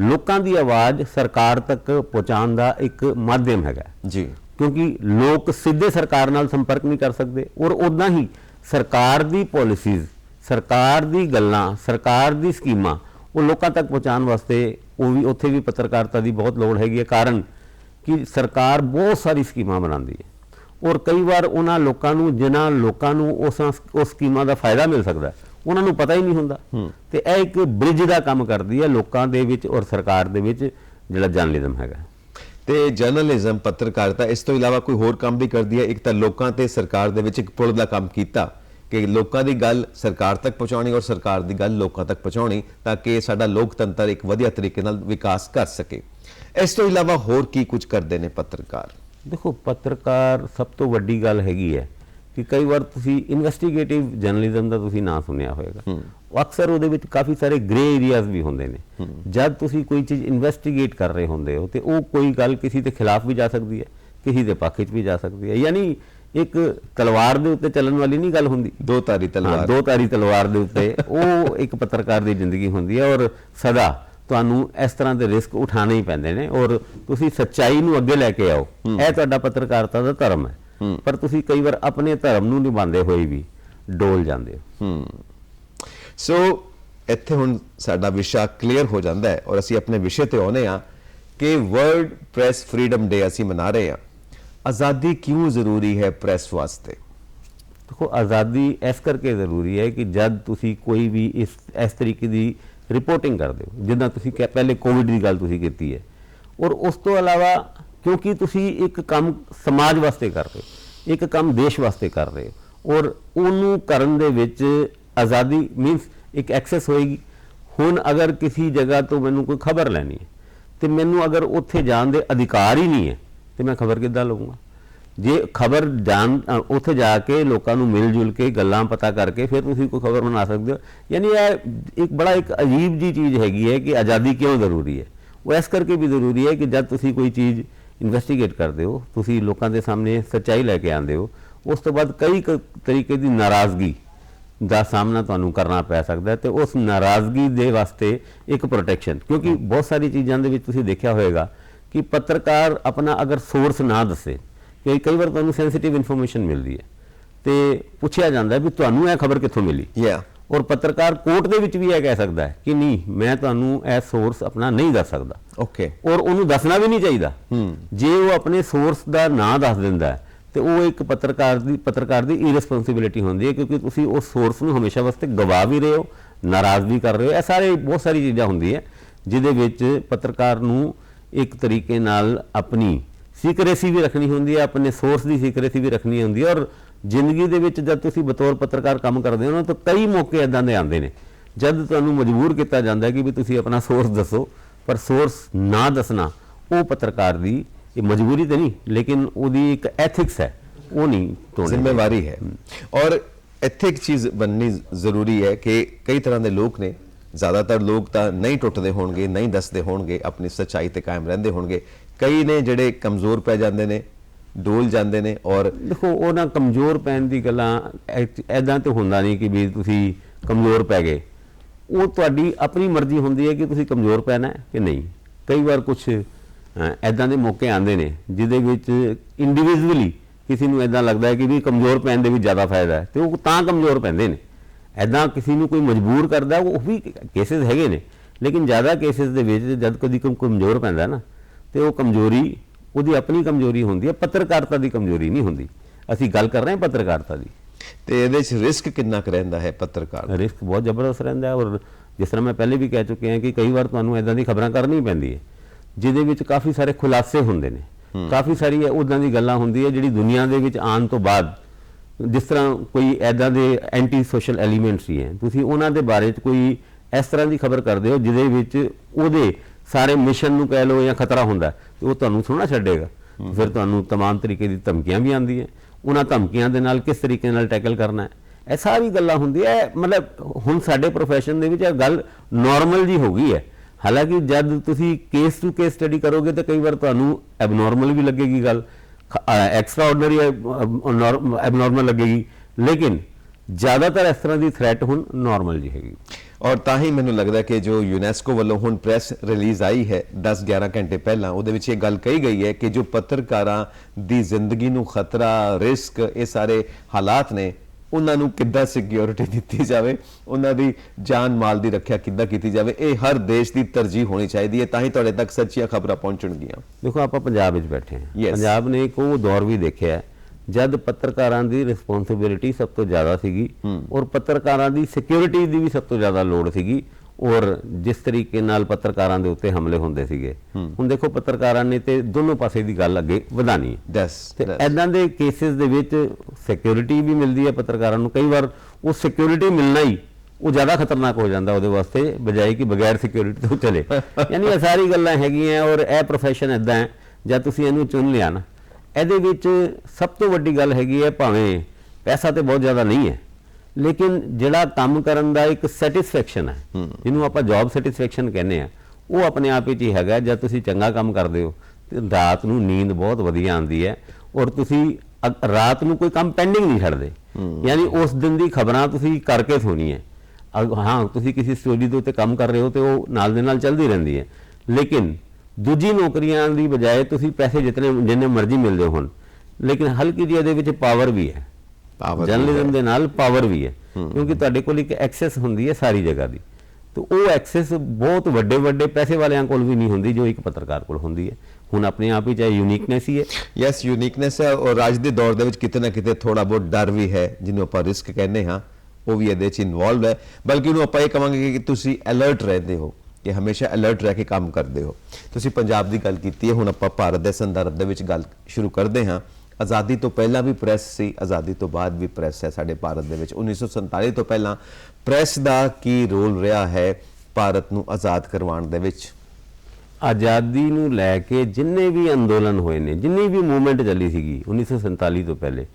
ਲੋਕਾਂ ਦੀ ਆਵਾਜ਼ ਸਰਕਾਰ ਤੱਕ ਪਹੁੰਚਾਉਣ ਦਾ ਇੱਕ ਮਾਧਿਅਮ ਹੈਗਾ। ਜੀ। ਕਿਉਂਕਿ ਲੋਕ ਸਿੱਧੇ ਸਰਕਾਰ ਨਾਲ ਸੰਪਰਕ ਨਹੀਂ ਕਰ ਸਕਦੇ ਔਰ ਉਦਾਂ ਹੀ ਸਰਕਾਰ ਦੀ ਪਾਲਿਸੀਜ਼ ਸਰਕਾਰ ਦੀ ਗੱਲਾਂ ਸਰਕਾਰ ਦੀ ਸਕੀਮਾਂ ਉਹ ਲੋਕਾਂ ਤੱਕ ਪਹੁੰਚਾਉਣ ਵਾਸਤੇ ਉਹ ਵੀ ਉੱਥੇ ਵੀ ਪੱਤਰਕਾਰਤਾ ਦੀ ਬਹੁਤ ਲੋੜ ਹੈਗੀ ਹੈ। ਕਾਰਨ ਕਿ ਸਰਕਾਰ ਬਹੁਤ ਸਾਰੀ ਸਕੀਮਾਂ ਬਣਾਉਂਦੀ ਹੈ। ਔਰ ਕਈ ਵਾਰ ਉਹਨਾਂ ਲੋਕਾਂ ਨੂੰ ਜਿਨ੍ਹਾਂ ਲੋਕਾਂ ਨੂੰ ਉਸ ਉਸ ਸਕੀਮਾਂ ਦਾ ਫਾਇਦਾ ਮਿਲ ਸਕਦਾ ਉਹਨਾਂ ਨੂੰ ਪਤਾ ਹੀ ਨਹੀਂ ਹੁੰਦਾ। ਤੇ ਇਹ ਇੱਕ ਬ੍ਰਿਜ ਦਾ ਕੰਮ ਕਰਦੀ ਹੈ ਲੋਕਾਂ ਦੇ ਵਿੱਚ ਔਰ ਸਰਕਾਰ ਦੇ ਵਿੱਚ ਜਿਹੜਾ ਜਰਨਲਿਜ਼ਮ ਹੈਗਾ। ਤੇ ਜਰਨਲਿਜ਼ਮ ਪੱਤਰਕਾਰਤਾ, ਇਸ ਤੋਂ ਇਲਾਵਾ ਕੋਈ ਹੋਰ ਕੰਮ ਵੀ ਕਰਦੀ ਹੈ। ਇੱਕ ਤਾਂ ਲੋਕਾਂ ਤੇ ਸਰਕਾਰ ਦੇ ਵਿੱਚ ਇੱਕ ਪੁਲ ਦਾ ਕੰਮ ਕੀਤਾ ਕਿ ਲੋਕਾਂ ਦੀ ਗੱਲ ਸਰਕਾਰ ਤੱਕ ਪਹੁੰਚਾਉਣੀ ਔਰ ਸਰਕਾਰ ਦੀ ਗੱਲ ਲੋਕਾਂ ਤੱਕ ਪਹੁੰਚਾਉਣੀ ਤਾਂ ਕਿ ਸਾਡਾ ਲੋਕਤੰਤਰ ਇੱਕ ਵਧੀਆ ਤਰੀਕੇ ਨਾਲ ਵਿਕਾਸ ਕਰ ਸਕੇ। ਇਸ ਤੋਂ ਇਲਾਵਾ ਹੋਰ ਕੀ ਕੁਝ ਕਰਦੇ ਨੇ ਪੱਤਰਕਾਰ? ਦੇਖੋ, ਪੱਤਰਕਾਰ ਸਭ ਤੋਂ ਵੱਡੀ ਗੱਲ ਹੈਗੀ ਹੈ ਕਿ ਕਈ ਵਾਰ ਤੁਸੀਂ ਇਨਵੈਸਟੀਗੇਟਿਵ ਜਰਨਲਿਜ਼ਮ ਦਾ ਤੁਸੀਂ ਨਾਂ ਸੁਣਿਆ ਹੋਵੇਗਾ ਉਹ ਅਕਸਰ ਉਹਦੇ ਵਿੱਚ ਕਾਫੀ ਸਾਰੇ ਗ੍ਰੇ ਏਰੀਆਜ਼ ਵੀ ਹੁੰਦੇ ਨੇ। ਜਦ ਤੁਸੀਂ ਕੋਈ ਚੀਜ਼ ਇਨਵੈਸਟੀਗੇਟ ਕਰ ਰਹੇ ਹੁੰਦੇ ਹੋ ਤੇ ਉਹ ਕੋਈ ਗੱਲ ਕਿਸੇ ਦੇ ਖਿਲਾਫ ਵੀ ਜਾ ਸਕਦੀ ਹੈ ਕਿਸੇ ਦੇ ਪੱਖ ਵਿੱਚ ਵੀ ਜਾ ਸਕਦੀ ਹੈ। ਯਾਨੀ ਇੱਕ ਤਲਵਾਰ ਦੇ ਉੱਤੇ ਚੱਲਣ ਵਾਲੀ ਨਹੀਂ ਗੱਲ ਹੁੰਦੀ। ਦੋ ਤਾਰੀ ਤਲਵਾਰ। ਦੋ ਤਾਰੀ ਤਲਵਾਰ ਦੇ ਉੱਤੇ ਉਹ ਇੱਕ ਪੱਤਰਕਾਰ ਦੀ ਜ਼ਿੰਦਗੀ ਹੁੰਦੀ ਹੈ ਔਰ ਸਦਾ ਤੁਹਾਨੂੰ ਇਸ ਤਰ੍ਹਾਂ ਦੇ ਰਿਸਕ ਉਠਾਣੇ ਹੀ ਪੈਂਦੇ ਨੇ ਔਰ ਤੁਸੀਂ ਸੱਚਾਈ ਨੂੰ ਅੱਗੇ ਲੈ ਕੇ ਆਓ। ਇਹ ਤੁਹਾਡਾ ਪੱਤਰਕਾਰਤਾ ਦਾ ਧਰਮ ਹੈ। ਪਰ ਤੁਸੀਂ ਕਈ ਵਾਰ ਆਪਣੇ ਧਰਮ ਨੂੰ ਨਿਭਾਉਂਦੇ ਹੋਏ ਵੀ ਡੋਲ ਜਾਂਦੇ ਹੋ। ਸੋ ਇੱਥੇ ਹੁਣ ਸਾਡਾ ਵਿਸ਼ਾ ਕਲੀਅਰ ਹੋ ਜਾਂਦਾ ਹੈ ਔਰ ਅਸੀਂ ਆਪਣੇ ਵਿਸ਼ੇ ਤੇ ਆਉਨੇ ਆ ਕਿ ਵਰਲਡ ਪ੍ਰੈਸ ਫਰੀडम ਡੇ ਅਸੀਂ ਮਨਾ ਰਹੇ ਹਾਂ। ਆਜ਼ਾਦੀ ਕਿਉਂ ਜ਼ਰੂਰੀ ਹੈ ਪ੍ਰੈਸ ਵਾਸਤੇ? ਦੇਖੋ ਆਜ਼ਾਦੀ ਇਸ ਕਰਕੇ ਜ਼ਰੂਰੀ ਹੈ ਕਿ ਜਦ ਤੁਸੀਂ ਕੋਈ ਵੀ ਇਸ ਇਸ ਤਰੀਕੇ ਦੀ ਰਿਪੋਰਟਿੰਗ ਕਰਦੇ ਹੋ ਜਿੱਦਾਂ ਤੁਸੀਂ ਪਹਿਲੇ ਕੋਵਿਡ ਦੀ ਗੱਲ ਤੁਸੀਂ ਕੀਤੀ ਹੈ ਔਰ ਉਸ ਤੋਂ ਇਲਾਵਾ ਕਿਉਂਕਿ ਤੁਸੀਂ ਇੱਕ ਕੰਮ ਸਮਾਜ ਵਾਸਤੇ ਕਰ ਰਹੇ ਹੋ, ਇੱਕ ਕੰਮ ਦੇਸ਼ ਵਾਸਤੇ ਕਰ ਰਹੇ ਹੋ। ਔਰ ਉਹਨੂੰ ਕਰਨ ਦੇ ਵਿੱਚ ਆਜ਼ਾਦੀ ਮੀਨਸ ਇੱਕ ਐਕਸੈਸ ਹੋਏਗੀ। ਹੁਣ ਅਗਰ ਕਿਸੇ ਜਗ੍ਹਾ ਤੋਂ ਮੈਨੂੰ ਕੋਈ ਖਬਰ ਲੈਣੀ ਹੈ, ਤੇ ਮੈਨੂੰ ਅਗਰ ਉੱਥੇ ਜਾਣ ਦੇ ਅਧਿਕਾਰ ਹੀ ਨਹੀਂ ਹੈ, ਤੇ ਮੈਂ ਖਬਰ ਕਿੱਦਾਂ ਲਵਾਂਗਾ ਜੇ ਖਬਰ ਜਾਣ ਉੱਥੇ ਜਾ ਕੇ ਲੋਕਾਂ ਨੂੰ ਮਿਲ ਜੁਲ ਕੇ ਗੱਲਾਂ ਪਤਾ ਕਰਕੇ ਫਿਰ ਤੁਸੀਂ ਕੋਈ ਖਬਰ ਬਣਾ ਸਕਦੇ ਹੋ। ਯਾਨੀ ਇਹ ਇੱਕ ਬੜਾ ਇੱਕ ਅਜੀਬ ਜੀ ਚੀਜ਼ ਹੈਗੀ ਹੈ ਕਿ ਆਜ਼ਾਦੀ ਕਿਉਂ ਜ਼ਰੂਰੀ ਹੈ? ਉਹ ਇਸ ਕਰਕੇ ਵੀ ਜ਼ਰੂਰੀ ਹੈ ਕਿ ਜਦ ਤੁਸੀਂ ਕੋਈ ਚੀਜ਼ ਇਨਵੈਸਟੀਗੇਟ ਕਰਦੇ ਹੋ ਤੁਸੀਂ ਲੋਕਾਂ ਦੇ ਸਾਹਮਣੇ ਸੱਚਾਈ ਲੈ ਕੇ ਆਉਂਦੇ ਹੋ ਉਸ ਤੋਂ ਬਾਅਦ ਕਈ ਤਰੀਕੇ ਦੀ ਨਾਰਾਜ਼ਗੀ ਦਾ ਸਾਹਮਣਾ ਤੁਹਾਨੂੰ ਕਰਨਾ ਪੈ ਸਕਦਾ ਤੇ ਉਸ ਨਾਰਾਜ਼ਗੀ ਦੇ ਵਾਸਤੇ ਇੱਕ ਪ੍ਰੋਟੈਕਸ਼ਨ ਕਿਉਂਕਿ ਬਹੁਤ ਸਾਰੀ ਚੀਜ਼ਾਂ ਦੇ ਵਿੱਚ ਤੁਸੀਂ ਦੇਖਿਆ ਹੋਵੇਗਾ ਕਿ ਪੱਤਰਕਾਰ ਆਪਣਾ ਅਗਰ ਸੋਰਸ ਨਾ ਦੱਸੇ ਕਿ ਕਈ ਵਾਰ ਤੁਹਾਨੂੰ ਸੈਂਸਿਟਿਵ ਇਨਫੋਰਮੇਸ਼ਨ ਮਿਲਦੀ ਹੈ ਤੇ ਪੁੱਛਿਆ ਜਾਂਦਾ ਵੀ ਤੁਹਾਨੂੰ ਇਹ ਖਬਰ ਕਿੱਥੋਂ ਮਿਲੀ? ਯਾ ਔਰ ਪੱਤਰਕਾਰ ਕੋਰਟ ਦੇ ਵਿੱਚ ਵੀ ਇਹ ਕਹਿ ਸਕਦਾ ਹੈ ਕਿ ਨਹੀਂ ਮੈਂ ਤੁਹਾਨੂੰ ਇਹ ਸੋਰਸ ਆਪਣਾ ਨਹੀਂ ਦੱਸ ਸਕਦਾ। ਓਕੇ ਔਰ ਉਹਨੂੰ ਦੱਸਣਾ ਵੀ ਨਹੀਂ ਚਾਹੀਦਾ। ਜੇ ਉਹ ਆਪਣੇ ਸੋਰਸ ਦਾ ਨਾਂ ਦੱਸ ਦਿੰਦਾ ਹੈ ਤੇ ਉਹ ਇੱਕ ਪੱਤਰਕਾਰ ਦੀ ਪੱਤਰਕਾਰ ਦੀ ਇਰਰਿਸਪੌਂਸਿਬਿਲਿਟੀ ਹੁੰਦੀ ਹੈ ਕਿਉਂਕਿ ਤੁਸੀਂ ਉਸ ਸੋਰਸ ਨੂੰ ਹਮੇਸ਼ਾ ਵਾਸਤੇ ਗਵਾ ਵੀ ਰਹੇ ਹੋ ਨਾਰਾਜ਼ ਵੀ ਕਰ ਰਹੇ ਹੋ ਇਹ ਸਾਰੇ ਬਹੁਤ ਸਾਰੀ ਚੀਜ਼ਾਂ ਹੁੰਦੀਆਂ ਜਿਹਦੇ ਵਿੱਚ ਪੱਤਰਕਾਰ ਨੂੰ ਇੱਕ ਤਰੀਕੇ ਨਾਲ ਆਪਣੀ ਸੀਕ੍ਰੇਸੀ ਵੀ ਰੱਖਣੀ ਹੁੰਦੀ ਹੈ ਆਪਣੇ ਸੋਰਸ ਦੀ ਸੀਕ੍ਰੇਸੀ ਵੀ ਰੱਖਣੀ ਹੁੰਦੀ ਹੈ ਔਰ ਜ਼ਿੰਦਗੀ ਦੇ ਵਿੱਚ ਜਦ ਤੁਸੀਂ ਬਤੌਰ ਪੱਤਰਕਾਰ ਕੰਮ ਕਰਦੇ ਹੋ ਨਾ ਤਾਂ ਕਈ ਮੌਕੇ ਇਦਾਂ ਦੇ ਆਉਂਦੇ ਨੇ ਜਦ ਤੁਹਾਨੂੰ ਮਜਬੂਰ ਕੀਤਾ ਜਾਂਦਾ ਹੈ ਕਿ ਵੀ ਤੁਸੀਂ ਆਪਣਾ ਸੋਰਸ ਦੱਸੋ ਪਰ ਸੋਰਸ ਨਾ ਦੱਸਣਾ ਉਹ ਪੱਤਰਕਾਰ ਦੀ ਇਹ ਮਜਬੂਰੀ ਤੇ ਨਹੀਂ ਲੇਕਿਨ ਉਹਦੀ ਇੱਕ ਐਥਿਕਸ ਹੈ ਉਹ ਨਹੀਂ ਤੋੜਨੀ ਜ਼ਿੰਮੇਵਾਰੀ ਹੈ। ਔਰ ਇੱਥੇ ਇੱਕ ਚੀਜ਼ ਬਣਨੀ ਜ਼ਰੂਰੀ ਹੈ ਕਿ ਕਈ ਤਰ੍ਹਾਂ ਦੇ ਲੋਕ ਨੇ ਜ਼ਿਆਦਾਤਰ ਲੋਕ ਤਾਂ ਨਹੀਂ ਟੁੱਟਦੇ ਹੋਣਗੇ ਨਹੀਂ ਦੱਸਦੇ ਹੋਣਗੇ ਆਪਣੀ ਸੱਚਾਈ ਤੇ ਕਾਇਮ ਰਹਿੰਦੇ ਹੋਣਗੇ। ਕਈ ਨੇ ਜਿਹੜੇ ਕਮਜ਼ੋਰ ਪੈ ਜਾਂਦੇ ਨੇ ਡੋਲ ਜਾਂਦੇ ਨੇ ਔਰ ਦੇਖੋ, ਉਹਨਾਂ ਕਮਜ਼ੋਰ ਪੈਣ ਦੀ ਗੱਲਾਂ ਐਦਾਂ ਤੇ ਹੁੰਦਾ ਨਹੀਂ ਕਿ ਵੀ ਤੁਸੀਂ ਕਮਜ਼ੋਰ ਪੈ ਗਏ। ਉਹ ਤੁਹਾਡੀ ਆਪਣੀ ਮਰਜ਼ੀ ਹੁੰਦੀ ਹੈ ਕਿ ਤੁਸੀਂ ਕਮਜ਼ੋਰ ਪੈਣਾ ਹੈ ਕਿ ਨਹੀਂ। ਕਈ ਵਾਰ ਕੁਝ ਐਦਾਂ ਦੇ ਮੌਕੇ ਆਉਂਦੇ ਨੇ, ਜਿਹਦੇ ਵਿੱਚ ਇੰਡੀਵਿਜੂਅਲੀ ਕਿਸੇ ਨੂੰ ਐਦਾਂ ਲੱਗਦਾ ਹੈ ਕਿ ਵੀ ਕਮਜ਼ੋਰ ਪੈਣ ਦੇ ਵੀ ਜ਼ਿਆਦਾ ਫਾਇਦਾ ਹੈ ਤੇ ਉਹ ਤਾਂ ਕਮਜ਼ੋਰ ਪੈਂਦੇ ਨੇ। ਐਦਾਂ ਕਿਸੇ ਨੂੰ ਕੋਈ ਮਜਬੂਰ ਕਰਦਾ, ਉਹ ਵੀ ਕੇਸਿਸ ਹੈਗੇ ਨੇ। ਲੇਕਿਨ ਜ਼ਿਆਦਾ ਕੇਸਿਸ ਦੇ ਵਿੱਚ ਜਦ ਕਦੀ ਕੋਈ ਕਮਜ਼ੋਰ ਪੈਂਦਾ ਨਾ, ਤੇ ਉਹ ਕਮਜ਼ੋਰੀ ਉਹਦੀ ਆਪਣੀ ਕਮਜ਼ੋਰੀ ਹੁੰਦੀ ਹੈ ਪੱਤਰਕਾਰਤਾ ਦੀ ਕਮਜ਼ੋਰੀ ਨਹੀਂ ਹੁੰਦੀ। ਅਸੀਂ ਗੱਲ ਕਰ ਰਹੇ ਹਾਂ ਪੱਤਰਕਾਰਤਾ ਦੀ। ਤੇ ਇਹਦੇ ਵਿੱਚ ਰਿਸਕ ਕਿੰਨਾ ਕੁ ਰਹਿੰਦਾ ਹੈ ਪੱਤਰਕਾਰ ਦਾ? ਰਿਸਕ ਬਹੁਤ ਜ਼ਬਰਦਸਤ ਰਹਿੰਦਾ ਹੈ ਔਰ ਜਿਸ ਤਰ੍ਹਾਂ ਮੈਂ ਪਹਿਲੇ ਵੀ ਕਹਿ ਚੁੱਕਿਆ ਹਾਂ ਕਿ ਕਈ ਵਾਰ ਤੁਹਾਨੂੰ ਇਦਾਂ ਦੀ ਖਬਰਾਂ ਕਰਨੀ ਪੈਂਦੀ ਹੈ ਜਿਹਦੇ ਵਿੱਚ ਕਾਫੀ ਸਾਰੇ ਖੁਲਾਸੇ ਹੁੰਦੇ ਨੇ। ਕਾਫੀ ਸਾਰੀ ਉਦਾਂ ਦੀ ਗੱਲਾਂ ਹੁੰਦੀ ਹੈ ਜਿਹੜੀ ਦੁਨੀਆ ਦੇ ਵਿੱਚ ਆਉਣ ਤੋਂ ਬਾਅਦ ਜਿਸ ਤਰ੍ਹਾਂ ਕੋਈ ਐਦਾਂ ਦੇ ਐਂਟੀ ਸੋਸ਼ਲ ਐਲੀਮੈਂਟਸ ਹੀ ਹੈ। ਤੁਸੀਂ ਉਹਨਾਂ ਦੇ ਬਾਰੇ ਚ ਕੋਈ ਇਸ ਤਰ੍ਹਾਂ ਦੀ ਖਬਰ ਕਰਦੇ ਹੋ ਜਿਹਦੇ ਵਿੱਚ ਉਹਦੇ ਸਾਰੇ ਮਿਸ਼ਨ ਨੂੰ ਕਹਿ ਲਓ ਜਾਂ ਖਤਰਾ ਹੁੰਦਾ ਹੈ, ਤੇ ਉਹ ਤੁਹਾਨੂੰ ਥੋੜਾ ਛੱਡੇਗਾ ਫਿਰ ਤੁਹਾਨੂੰ तमाम ਤਰੀਕੇ ਦੀ ਧਮਕੀਆਂ ਵੀ ਆਉਂਦੀਆਂ ਉਹਨਾਂ ਧਮਕੀਆਂ ਦੇ ਨਾਲ ਕਿਸ ਤਰੀਕੇ ਨਾਲ ਟੈਕਲ ਕਰਨਾ ਹੈ ਇਹ ਸਾਰੀ ਗੱਲਾਂ ਹੁੰਦੀਆਂ ਇਹ ਮਤਲਬ ਹੁਣ ਸਾਡੇ profession ਦੇ ਵਿੱਚ ਇਹ ਗੱਲ ਨਾਰਮਲ ਜੀ ਹੋ ਗਈ ਹੈ ਹਾਲਾਂਕਿ ਜਦ ਤੁਸੀਂ ਕੇਸ ਟੂ ਕੇਸ ਸਟੱਡੀ ਕਰੋਗੇ ਤਾਂ ਕਈ ਵਾਰ ਤੁਹਾਨੂੰ ਐਬਨੋਰਮਲ ਵੀ ਲੱਗੇਗੀ ਗੱਲ ਐਕਸਟਰਾ ਆਰਡੀਨਰੀ ਐਬਨੋਰਮਲ ਲੱਗੇਗੀ ਲੇਕਿਨ ਜ਼ਿਆਦਾਤਰ ਇਸ ਤਰ੍ਹਾਂ ਦੀ ਥ੍ਰੈਟ ਹੁਣ ਨਾਰਮਲ ਜੀ ਹੈਗੀ। ਔਰ ਤਾਂ ਹੀ ਮੈਨੂੰ ਲੱਗਦਾ ਕਿ ਜੋ ਯੂਨੈਸਕੋ ਵੱਲੋਂ ਹੁਣ ਪ੍ਰੈਸ ਰਿਲੀਜ਼ ਆਈ ਹੈ 10-11 ਘੰਟੇ ਪਹਿਲਾਂ ਉਹਦੇ ਵਿੱਚ ਇਹ ਗੱਲ ਕਹੀ ਗਈ ਹੈ ਕਿ ਜੋ ਪੱਤਰਕਾਰਾਂ ਦੀ ਜ਼ਿੰਦਗੀ ਨੂੰ ਖਤਰਾ ਰਿਸਕ ਇਹ ਸਾਰੇ ਹਾਲਾਤ ਨੇ ਉਹਨਾਂ ਨੂੰ ਕਿੱਦਾਂ ਸਿਕਿਉਰਿਟੀ ਦਿੱਤੀ ਜਾਵੇ ਉਹਨਾਂ ਦੀ ਜਾਨ ਮਾਲ ਦੀ ਰੱਖਿਆ ਕਿੱਦਾਂ ਕੀਤੀ ਜਾਵੇ ਇਹ ਹਰ ਦੇਸ਼ ਦੀ ਤਰਜੀਹ ਹੋਣੀ ਚਾਹੀਦੀ ਹੈ ਤਾਂ ਹੀ ਤੁਹਾਡੇ ਤੱਕ ਸੱਚੀਆਂ ਖਬਰਾਂ ਪਹੁੰਚਣਗੀਆਂ। ਦੇਖੋ ਆਪਾਂ ਪੰਜਾਬ ਵਿੱਚ ਬੈਠੇ ਹਾਂ. ਪੰਜਾਬ ਨੇ ਇੱਕ ਉਹ ਦੌਰ ਵੀ ਦੇਖਿਆ ਹੈ, ਜਦ ਪੱਤਰਕਾਰਾਂ ਦੀ ਰਿਸਪੌਂਸਿਬਿਲਿਟੀ ਸਭ ਤੋਂ ਜ਼ਿਆਦਾ ਸੀਗੀ ਔਰ ਪੱਤਰਕਾਰਾਂ ਦੀ ਸਿਕਿਉਰਿਟੀ ਦੀ ਵੀ ਸਭ ਤੋਂ ਜ਼ਿਆਦਾ ਲੋੜ ਸੀਗੀ ਔਰ ਜਿਸ ਤਰੀਕੇ ਨਾਲ ਪੱਤਰਕਾਰਾਂ ਦੇ ਉੱਤੇ ਹਮਲੇ ਹੁੰਦੇ ਸੀਗੇ। ਹੁਣ ਦੇਖੋ ਪੱਤਰਕਾਰਾਂ ਨੇ ਤੇ ਦੋਨੋਂ ਪਾਸੇ ਦੀ ਗੱਲ ਅੱਗੇ ਵਧਾਣੀ ਹੈ। ਦਸ ਤੇ ਐਦਾਂ ਦੇ ਕੇਸਿਸ ਦੇ ਵਿੱਚ ਸਿਕਿਉਰਿਟੀ ਵੀ ਮਿਲਦੀ ਹੈ ਪੱਤਰਕਾਰਾਂ ਨੂੰ। ਕਈ ਵਾਰ ਉਹ ਸਿਕਿਉਰਿਟੀ ਮਿਲਣਾ ਹੀ ਉਹ ਜ਼ਿਆਦਾ ਖਤਰਨਾਕ ਹੋ ਜਾਂਦਾ ਉਹਦੇ ਵਾਸਤੇ ਬਜਾਏ ਕਿ ਬਗੈਰ ਸਿਕਿਉਰਿਟੀ ਤੋਂ ਚਲੇ। ਯਾਨੀ ਇਹ ਸਾਰੀ ਗੱਲਾਂ ਹੈਗੀਆਂ ਔਰ ਇਹ profession ਐਦਾਂ ਹੈ ਜਦ ਤੁਸੀਂ ਇਹਨੂੰ ਚੁਣ ਲਿਆ ਨਾ ਇਹਦੇ ਵਿੱਚ ਸਭ ਤੋਂ ਵੱਡੀ ਗੱਲ ਹੈਗੀ ਹੈ ਭਾਵੇਂ ਪੈਸਾ ਤੇ ਬਹੁਤ ਜ਼ਿਆਦਾ ਨਹੀਂ ਹੈ ਲੇਕਿਨ ਜਿਹੜਾ ਕੰਮ ਕਰਨ ਦਾ ਇੱਕ ਸੈਟੀਸਫੈਕਸ਼ਨ ਹੈ ਜਿਹਨੂੰ ਆਪਾਂ ਜੌਬ ਸੈਟੀਸਫੈਕਸ਼ਨ ਕਹਿੰਦੇ ਆ ਉਹ ਆਪਣੇ ਆਪ ਵਿੱਚ ਹੀ ਹੈਗਾ ਜਦ ਤੁਸੀਂ ਚੰਗਾ ਕੰਮ ਕਰਦੇ ਹੋ ਤੇ ਰਾਤ ਨੂੰ ਨੀਂਦ ਬਹੁਤ ਵਧੀਆ ਆਉਂਦੀ ਹੈ ਔਰ ਤੁਸੀਂ ਰਾਤ ਨੂੰ ਕੋਈ ਕੰਮ ਪੈਂਡਿੰਗ ਨਹੀਂ ਛੱਡਦੇ। ਯਾਨੀ ਉਸ ਦਿਨ ਦੀ ਖਬਰਾਂ ਤੁਸੀਂ ਕਰਕੇ ਸੋਣੀ ਹੈ। ਹਾਂ ਤੁਸੀਂ ਕਿਸੇ ਸਟੋਰੀ ਦੇ ਉੱਤੇ ਕੰਮ ਕਰ ਰਹੇ ਹੋ ਤੇ ਉਹ ਨਾਲ ਦੇ ਨਾਲ ਚੱਲਦੀ ਰਹਿੰਦੀ ਹੈ। ਲੇਕਿਨ ਦੂਜੀ ਨੌਕਰੀਆਂ ਦੀ ਬਜਾਏ ਤੁਸੀਂ ਪੈਸੇ ਜਿਤਨੇ ਜਿੰਨੇ ਮਰਜ਼ੀ ਮਿਲਦੇ ਹੋਣ। ਲੇਕਿਨ ਹਲਕੀ ਜਿਹੀ ਇਹਦੇ ਵਿੱਚ ਪਾਵਰ ਵੀ ਹੈ। ਵੀ ਜਰਨਲਿਜ਼ਮ ਦੇ ਨਾਲ ਪਾਵਰ ਵੀ ਹੈ। ਕਿਉਂਕਿ ਤੁਹਾਡੇ ਕੋਲ ਇੱਕ ਐਕਸੈਸ ਹੁੰਦੀ ਹੈ ਸਾਰੀ ਜਗ੍ਹਾ ਦੀ। ਤੇ ਉਹ ਐਕਸੈਸ ਬਹੁਤ ਵੱਡੇ ਵੱਡੇ ਪੈਸੇ ਵਾਲਿਆਂ ਕੋਲ ਵੀ ਨਹੀਂ ਹੁੰਦੀ ਜੋ ਇੱਕ ਪੱਤਰਕਾਰ ਕੋਲ ਹੁੰਦੀ ਹੈ। ਹੁਣ ਆਪਣੇ ਆਪ ਹੀ ਚਾਹੇ ਯੂਨੀਕਨੈਸ ਹੀ ਹੈ। ਯੈਸ ਯੂਨੀਕਨੈਸ ਹੈ ਔਰ ਅੱਜ ਦੇ ਦੌਰ ਦੇ ਵਿੱਚ ਕਿਤੇ ਨਾ ਕਿਤੇ ਥੋੜਾ ਬਹੁਤ ਡਰ ਵੀ ਹੈ ਜਿਹਨੂੰ ਆਪਾਂ ਰਿਸਕ ਕਹਿੰਦੇ ਹਾਂ। ਉਹ ਵੀ ਇਹਦੇ 'ਚ ਇਨਵੋਲਵ ਹੈ। ਬਲਕਿ ਉਹਨੂੰ ਆਪਾਂ ਇਹ ਕਵਾਂਗੇ ਕਿ ਤੁਸੀਂ ਅਲਰਟ ਰਹਿੰਦੇ ਹੋ। ਕਿ ਹਮੇਸ਼ਾ ਅਲਰਟ ਰਹਿ ਕੇ ਕੰਮ ਕਰਦੇ ਹੋ। ਤੁਸੀਂ ਪੰਜਾਬ ਦੀ ਗੱਲ ਕੀਤੀ ਹੈ, ਹੁਣ ਆਪਾਂ ਭਾਰਤ ਦੇ ਸੰਦਰਭ ਦੇ ਵਿੱਚ ਗੱਲ ਸ਼ੁਰੂ ਕਰਦੇ ਹਾਂ। ਆਜ਼ਾਦੀ ਤੋਂ ਪਹਿਲਾਂ ਵੀ ਪ੍ਰੈਸ ਸੀ, ਆਜ਼ਾਦੀ ਤੋਂ ਬਾਅਦ ਵੀ ਪ੍ਰੈਸ ਹੈ ਸਾਡੇ ਭਾਰਤ ਦੇ ਵਿੱਚ। 1947 ਤੋਂ ਪਹਿਲਾਂ ਪ੍ਰੈਸ ਦਾ ਕੀ ਰੋਲ ਰਿਹਾ ਹੈ ਭਾਰਤ ਨੂੰ ਆਜ਼ਾਦ ਕਰਵਾਉਣ ਦੇ ਵਿੱਚ? ਆਜ਼ਾਦੀ ਨੂੰ ਲੈ ਕੇ ਜਿੰਨੇ ਵੀ ਅੰਦੋਲਨ ਹੋਏ ਨੇ, ਜਿੰਨੀ ਵੀ ਮੂਵਮੈਂਟ ਚੱਲੀ ਸੀਗੀ 1947 ਤੋਂ ਪਹਿਲੇ,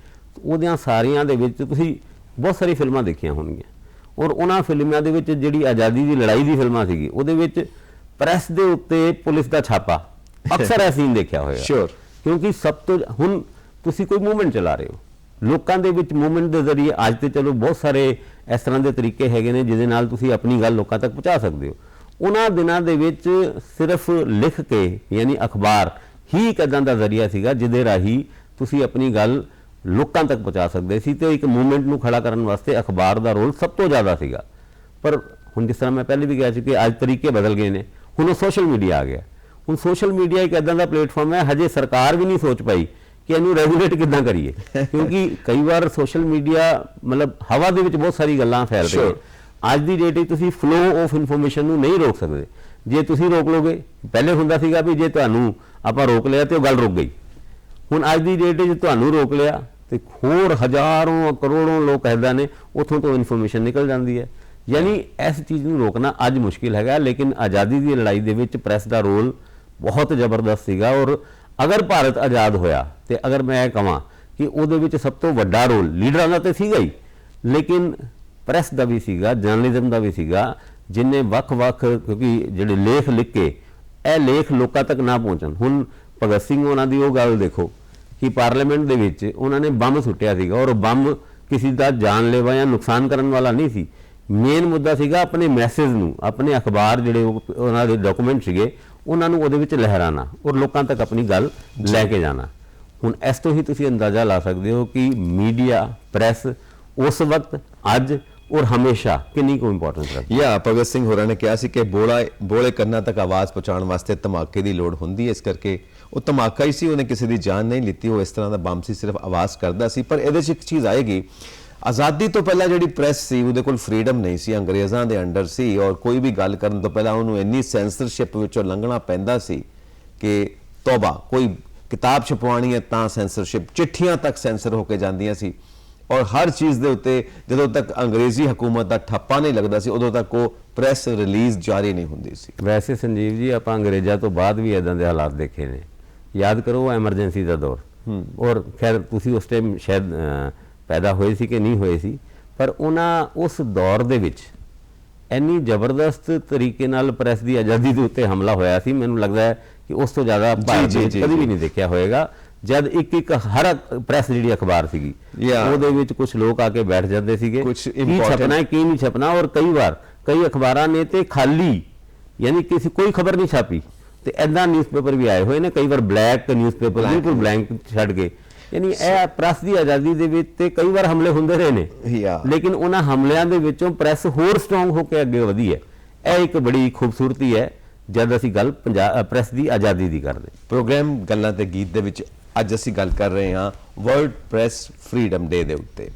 ਉਹਦਿਆਂ ਸਾਰੀਆਂ ਦੇ ਵਿੱਚ ਤੁਸੀਂ ਬਹੁਤ ਸਾਰੀ ਫਿਲਮਾਂ ਦੇਖੀਆਂ ਹੋਣਗੀਆਂ। ਔਰ ਉਹਨਾਂ ਫਿਲਮਾਂ ਦੇ ਵਿੱਚ ਜਿਹੜੀ ਆਜ਼ਾਦੀ ਦੀ ਲੜਾਈ ਦੀ ਫਿਲਮਾਂ ਸੀਗੀ ਉਹਦੇ ਵਿੱਚ ਪ੍ਰੈਸ ਦੇ ਉੱਤੇ ਪੁਲਿਸ ਦਾ ਛਾਪਾ। ਅਕਸਰ ਇਹ ਸੀਨ ਦੇਖਿਆ ਹੋਏਗਾ Sure. ਕਿਉਂਕਿ ਸਭ ਤੋਂ ਹੁਣ ਤੁਸੀਂ ਕੋਈ ਮੂਵਮੈਂਟ ਚਲਾ ਰਹੇ ਹੋ। ਲੋਕਾਂ ਦੇ ਵਿੱਚ ਮੂਵਮੈਂਟ ਦੇ ਜ਼ਰੀਏ ਅੱਜ ਤੇ ਚਲੋ ਬਹੁਤ ਸਾਰੇ ਇਸ ਤਰ੍ਹਾਂ ਦੇ ਤਰੀਕੇ ਹੈਗੇ ਨੇ ਜਿਹਦੇ ਨਾਲ ਤੁਸੀਂ ਆਪਣੀ ਗੱਲ ਲੋਕਾਂ ਤੱਕ ਪਹੁੰਚਾ ਸਕਦੇ ਹੋ। ਉਹਨਾਂ ਦਿਨਾਂ ਦੇ ਵਿੱਚ ਸਿਰਫ ਲਿਖ ਕੇ ਯਾਨੀ ਅਖਬਾਰ ਹੀ ਇੱਕ ਏਦਾਂ ਦਾ ਜ਼ਰੀਆ ਸੀਗਾ ਜਿਹਦੇ ਰਾਹੀਂ ਤੁਸੀਂ ਆਪਣੀ ਗੱਲ ਲੋਕਾਂ ਤੱਕ ਪਹੁੰਚਾ ਸਕਦੇ ਸੀ ਤੇ ਇੱਕ ਮੂਵਮੈਂਟ ਨੂੰ ਖੜਾ ਕਰਨ ਵਾਸਤੇ ਅਖਬਾਰ ਦਾ ਰੋਲ ਸਭ ਤੋਂ ਜ਼ਿਆਦਾ ਸੀਗਾ। ਪਰ ਹੁਣ ਜਿਸ ਤਰ੍ਹਾਂ ਮੈਂ ਪਹਿਲੇ ਵੀ ਕਿਹਾ ਸੀ ਕਿ ਅੱਜ ਤਰੀਕੇ ਬਦਲ ਗਏ ਨੇ ਹੁਣ ਉਹ ਸੋਸ਼ਲ ਮੀਡੀਆ ਆ ਗਿਆ। ਹੁਣ ਸੋਸ਼ਲ ਮੀਡੀਆ ਇੱਕ ਇਦਾਂ ਦਾ ਪਲੇਟਫਾਰਮ ਹੈ ਹਜੇ ਸਰਕਾਰ ਵੀ ਨਹੀਂ ਸੋਚ ਪਾਈ ਕਿ ਇਹਨੂੰ ਰੈਗੂਲੇਟ ਕਿੱਦਾਂ ਕਰੀਏ। ਕਿਉਂਕਿ ਕਈ ਵਾਰ ਸੋਸ਼ਲ ਮੀਡੀਆ ਮਤਲਬ ਹਵਾ ਦੇ ਵਿੱਚ ਬਹੁਤ ਸਾਰੀ ਗੱਲਾਂ ਫੈਲ ਰਹੀਆਂ. ਅੱਜ ਦੀ ਡੇਟ 'ਚ ਤੁਸੀਂ ਫਲੋ ਆਫ ਇਨਫੋਰਮੇਸ਼ਨ ਨੂੰ ਨਹੀਂ ਰੋਕ ਸਕਦੇ। ਜੇ ਤੁਸੀਂ ਰੋਕ ਲੋਗੇ ਪਹਿਲੇ ਹੁੰਦਾ ਸੀਗਾ ਵੀ ਜੇ ਤੁਹਾਨੂੰ ਆਪਾਂ ਰੋਕ ਲਿਆ ਤੇ ਉਹ ਗੱਲ ਰੁਕ ਗਈ। ਹੁਣ ਅੱਜ ਦੀ ਡੇਟ 'ਚ ਤੁਹਾਨੂੰ ਰੋਕ ਲਿਆ, ਤੇ ਹੋਰ ਹਜ਼ਾਰਾਂ, ਕਰੋੜੋਂ ਲੋਕ ਐਦਾਂ ਨੇ, ਉਥੋਂ ਤੋਂ ਇਨਫੋਰਮੇਸ਼ਨ ਨਿਕਲ ਜਾਂਦੀ ਹੈ। ਯਾਨੀ ਇਸ ਚੀਜ਼ ਨੂੰ ਰੋਕਣਾ ਅੱਜ ਮੁਸ਼ਕਿਲ ਹੈਗਾ, ਲੇਕਿਨ ਆਜ਼ਾਦੀ ਦੀ ਲੜਾਈ ਦੇ ਵਿੱਚ ਪ੍ਰੈਸ ਦਾ ਰੋਲ ਬਹੁਤ ਜ਼ਬਰਦਸਤ ਸੀਗਾ। ਔਰ ਅਗਰ ਭਾਰਤ ਆਜ਼ਾਦ ਹੋਇਆ, ਤੇ ਅਗਰ ਮੈਂ ਇਹ ਕਹਾਂ ਕਿ ਉਹਦੇ ਵਿੱਚ ਸਭ ਤੋਂ ਵੱਡਾ ਰੋਲ ਲੀਡਰਾਂ ਦਾ ਤੇ ਸੀਗਾ ਹੀ, ਲੇਕਿਨ ਪ੍ਰੈਸ ਦਾ ਵੀ ਸੀਗਾ ਜਰਨਲਿਜ਼ਮ ਦਾ ਵੀ ਸੀਗਾ, ਜਿਨੇ ਵੱਖ-ਵੱਖ, ਕਿਉਂਕਿ ਜਿਹੜੇ ਲੇਖ ਲਿਖ ਕੇ, ਇਹ ਲੇਖ ਲੋਕਾਂ ਤੱਕ ਨਾ ਪਹੁੰਚਣ। ਹੁਣ ਭਗਤ ਸਿੰਘ ਉਹਨਾਂ ਦੀ ਉਹ ਗੱਲ ਦੇਖੋ ਕਿ ਪਾਰਲੀਮੈਂਟ ਦੇ ਵਿੱਚ ਉਹਨਾਂ ਨੇ ਬੰਬ ਸੁੱਟਿਆ ਸੀਗਾ ਔਰ ਉਹ ਬੰਬ ਕਿਸੇ ਦਾ ਜਾਨਲੇਵਾ ਜਾਂ ਨੁਕਸਾਨ ਕਰਨ ਵਾਲਾ ਨਹੀਂ ਸੀ। ਮੇਨ ਮੁੱਦਾ ਸੀਗਾ ਆਪਣੇ ਮੈਸੇਜ ਨੂੰ ਆਪਣੇ ਅਖਬਾਰ ਜਿਹੜੇ ਉਹ- ਉਹਨਾਂ ਦੇ ਡਾਕੂਮੈਂਟ ਸੀਗੇ ਉਹਨਾਂ ਨੂੰ ਉਹਦੇ ਵਿੱਚ ਲਹਿਰਾਣਾ ਔਰ ਲੋਕਾਂ ਤੱਕ ਆਪਣੀ ਗੱਲ ਲੈ ਕੇ ਜਾਣਾ। ਹੁਣ ਇਸ ਤੋਂ ਹੀ ਤੁਸੀਂ ਅੰਦਾਜ਼ਾ ਲਾ ਸਕਦੇ ਹੋ ਕਿ ਮੀਡੀਆ ਪ੍ਰੈਸ ਉਸ ਵਕਤ ਅੱਜ ਔਰ ਹਮੇਸ਼ਾ ਕਿੰਨੀ ਕੁ ਇੰਪੋਰਟੈਂਸ ਰੱਖਦੀ ਯਾ ਭਗਤ ਸਿੰਘ ਹੋਰਾਂ ਨੇ ਕਿਹਾ ਸੀ ਕਿ ਬੋਲਾ ਬੋਲੇ ਕੰਨਾਂ ਤੱਕ ਆਵਾਜ਼ ਪਹੁੰਚਾਉਣ ਵਾਸਤੇ ਧਮਾਕੇ ਦੀ ਲੋੜ ਹੁੰਦੀ ਹੈ ਇਸ ਕਰਕੇ ਉਹ ਧਮਾਕਾ ਹੀ ਸੀ ਉਹਨੇ ਕਿਸੇ ਦੀ ਜਾਨ ਨਹੀਂ ਲਿੱਤੀ ਉਹ ਇਸ ਤਰ੍ਹਾਂ ਦਾ ਬੰਬ ਸੀ ਸਿਰਫ ਆਵਾਜ਼ ਕਰਦਾ ਸੀ ਪਰ ਇਹਦੇ 'ਚ ਇੱਕ ਚੀਜ਼ ਆਏਗੀ ਆਜ਼ਾਦੀ ਤੋਂ ਪਹਿਲਾਂ ਜਿਹੜੀ ਪ੍ਰੈਸ ਸੀ ਉਹਦੇ ਕੋਲ ਫਰੀडम ਨਹੀਂ ਸੀ ਅੰਗਰੇਜ਼ਾਂ ਦੇ ਅੰਡਰ ਸੀ ਔਰ ਕੋਈ ਵੀ ਗੱਲ ਕਰਨ ਤੋਂ ਪਹਿਲਾਂ ਉਹਨੂੰ ਇੰਨੀ ਸੈਂਸਰਸ਼ਿਪ ਵਿੱਚੋਂ ਲੰਘਣਾ ਪੈਂਦਾ ਸੀ ਕਿ ਤੋਬਾ ਕੋਈ ਕਿਤਾਬ ਛਪਵਾਉਣੀ ਹੈ ਤਾਂ ਸੈਂਸਰਸ਼ਿਪ ਚਿੱਠੀਆਂ ਤੱਕ ਸੈਂਸਰ ਹੋ ਕੇ ਜਾਂਦੀਆਂ ਸੀ ਔਰ ਹਰ ਚੀਜ਼ ਦੇ ਉੱਤੇ ਜਦੋਂ ਤੱਕ ਅੰਗਰੇਜ਼ੀ ਹਕੂਮਤ ਦਾ ਠੱਪਾ ਨਹੀਂ ਲੱਗਦਾ ਸੀ ਉਦੋਂ ਤੱਕ ਉਹ ਪ੍ਰੈਸ ਰਿਲੀਜ਼ ਜਾਰੀ ਨਹੀਂ ਹੁੰਦੀ ਸੀ। ਵੈਸੇ ਸੰਜੀਵ ਜੀ ਆਪਾਂ ਅੰਗਰੇਜ਼ਾਂ ਤੋਂ ਬਾਅਦ ਵੀ ਇਦਾਂ ਦੇ ਹਾਲਾਤ ਦੇਖੇ ਨੇ। ਯਾਦ ਕਰੋ ਉਹ ਐਮਰਜੈਂਸੀ ਦਾ ਦੌਰ। ਔਰ ਖੈਰ ਤੁਸੀਂ ਉਸ ਟਾਈਮ ਸ਼ਾਇਦ ਪੈਦਾ ਹੋਏ ਸੀ ਕਿ ਨਹੀਂ ਹੋਏ ਸੀ ਪਰ ਉਹਨਾਂ ਉਸ ਦੌਰ ਦੇ ਵਿੱਚ ਇੰਨੀ ਜ਼ਬਰਦਸਤ ਤਰੀਕੇ ਨਾਲ ਪ੍ਰੈਸ ਦੀ ਆਜ਼ਾਦੀ ਦੇ ਉੱਤੇ ਹਮਲਾ ਹੋਇਆ ਸੀ ਮੈਨੂੰ ਲੱਗਦਾ ਹੈ ਕਿ ਉਸ ਤੋਂ ਜ਼ਿਆਦਾ ਭਾਰਤ ਵਿੱਚ ਕਦੀ। ਵੀ ਨਹੀਂ ਦੇਖਿਆ ਹੋਏਗਾ। ਜਦ ਇੱਕ ਇੱਕ ਹਰ ਪ੍ਰੈਸ ਜਿਹੜੀ ਅਖਬਾਰ ਸੀਗੀ. ਉਹਦੇ ਵਿੱਚ ਕੁਝ ਲੋਕ ਆ ਕੇ ਬੈਠ ਜਾਂਦੇ ਸੀਗੇ। ਕੀ ਛਪਣਾ ਹੈ ਕੀ ਨਹੀਂ ਛਪਣਾ ਔਰ ਕਈ ਵਾਰ ਕਈ ਅਖਬਾਰਾਂ ਨੇ ਤੇ ਖਾਲੀ ਯਾਨੀ ਕਿਸੇ ਕੋਈ ਖਬਰ ਨਹੀਂ ਛਾਪੀ। ਤੇ ਐਦਾਂ ਨਿਊਜ਼ਪੇਪਰ ਵੀ ਆਏ ਹੋਏ ਨੇ ਕਈ ਵਾਰ ਬਲੈਕ ਨਿਊਜ਼ਪੇਪਰ ਬਿਲਕੁਲ ਬਲੈਂਕ ਛੱਡ ਕੇ ਯਾਨੀ ਇਹ ਪ੍ਰੈਸ ਦੀ ਆਜ਼ਾਦੀ ਦੇ ਵਿੱਚ ਤੇ ਕਈ ਵਾਰ ਹਮਲੇ ਹੁੰਦੇ ਰਹੇ ਨੇ. ਲੇਕਿਨ ਉਹਨਾਂ ਹਮਲਿਆਂ ਦੇ ਵਿੱਚੋਂ ਪ੍ਰੈਸ ਹੋਰ ਸਟਰੋਂਗ ਹੋ ਕੇ ਅੱਗੇ ਵਧੀ ਹੈ। ਇਹ ਇੱਕ ਬੜੀ ਖੂਬਸੂਰਤੀ ਹੈ ਜਦ ਅਸੀਂ ਗੱਲ ਪ੍ਰੈਸ ਦੀ ਆਜ਼ਾਦੀ ਦੀ ਕਰਦੇ ਪ੍ਰੋਗਰਾਮ ਗੱਲਾਂ ਤੇ ਗੀਤ ਦੇ ਵਿੱਚ ਅੱਜ ਅਸੀਂ ਗੱਲ ਕਰ ਰਹੇ ਹਾਂ ਵਰਲਡ ਪ੍ਰੈਸ ਫਰੀडम ਡੇ ਦੇ ਉੱਤੇ।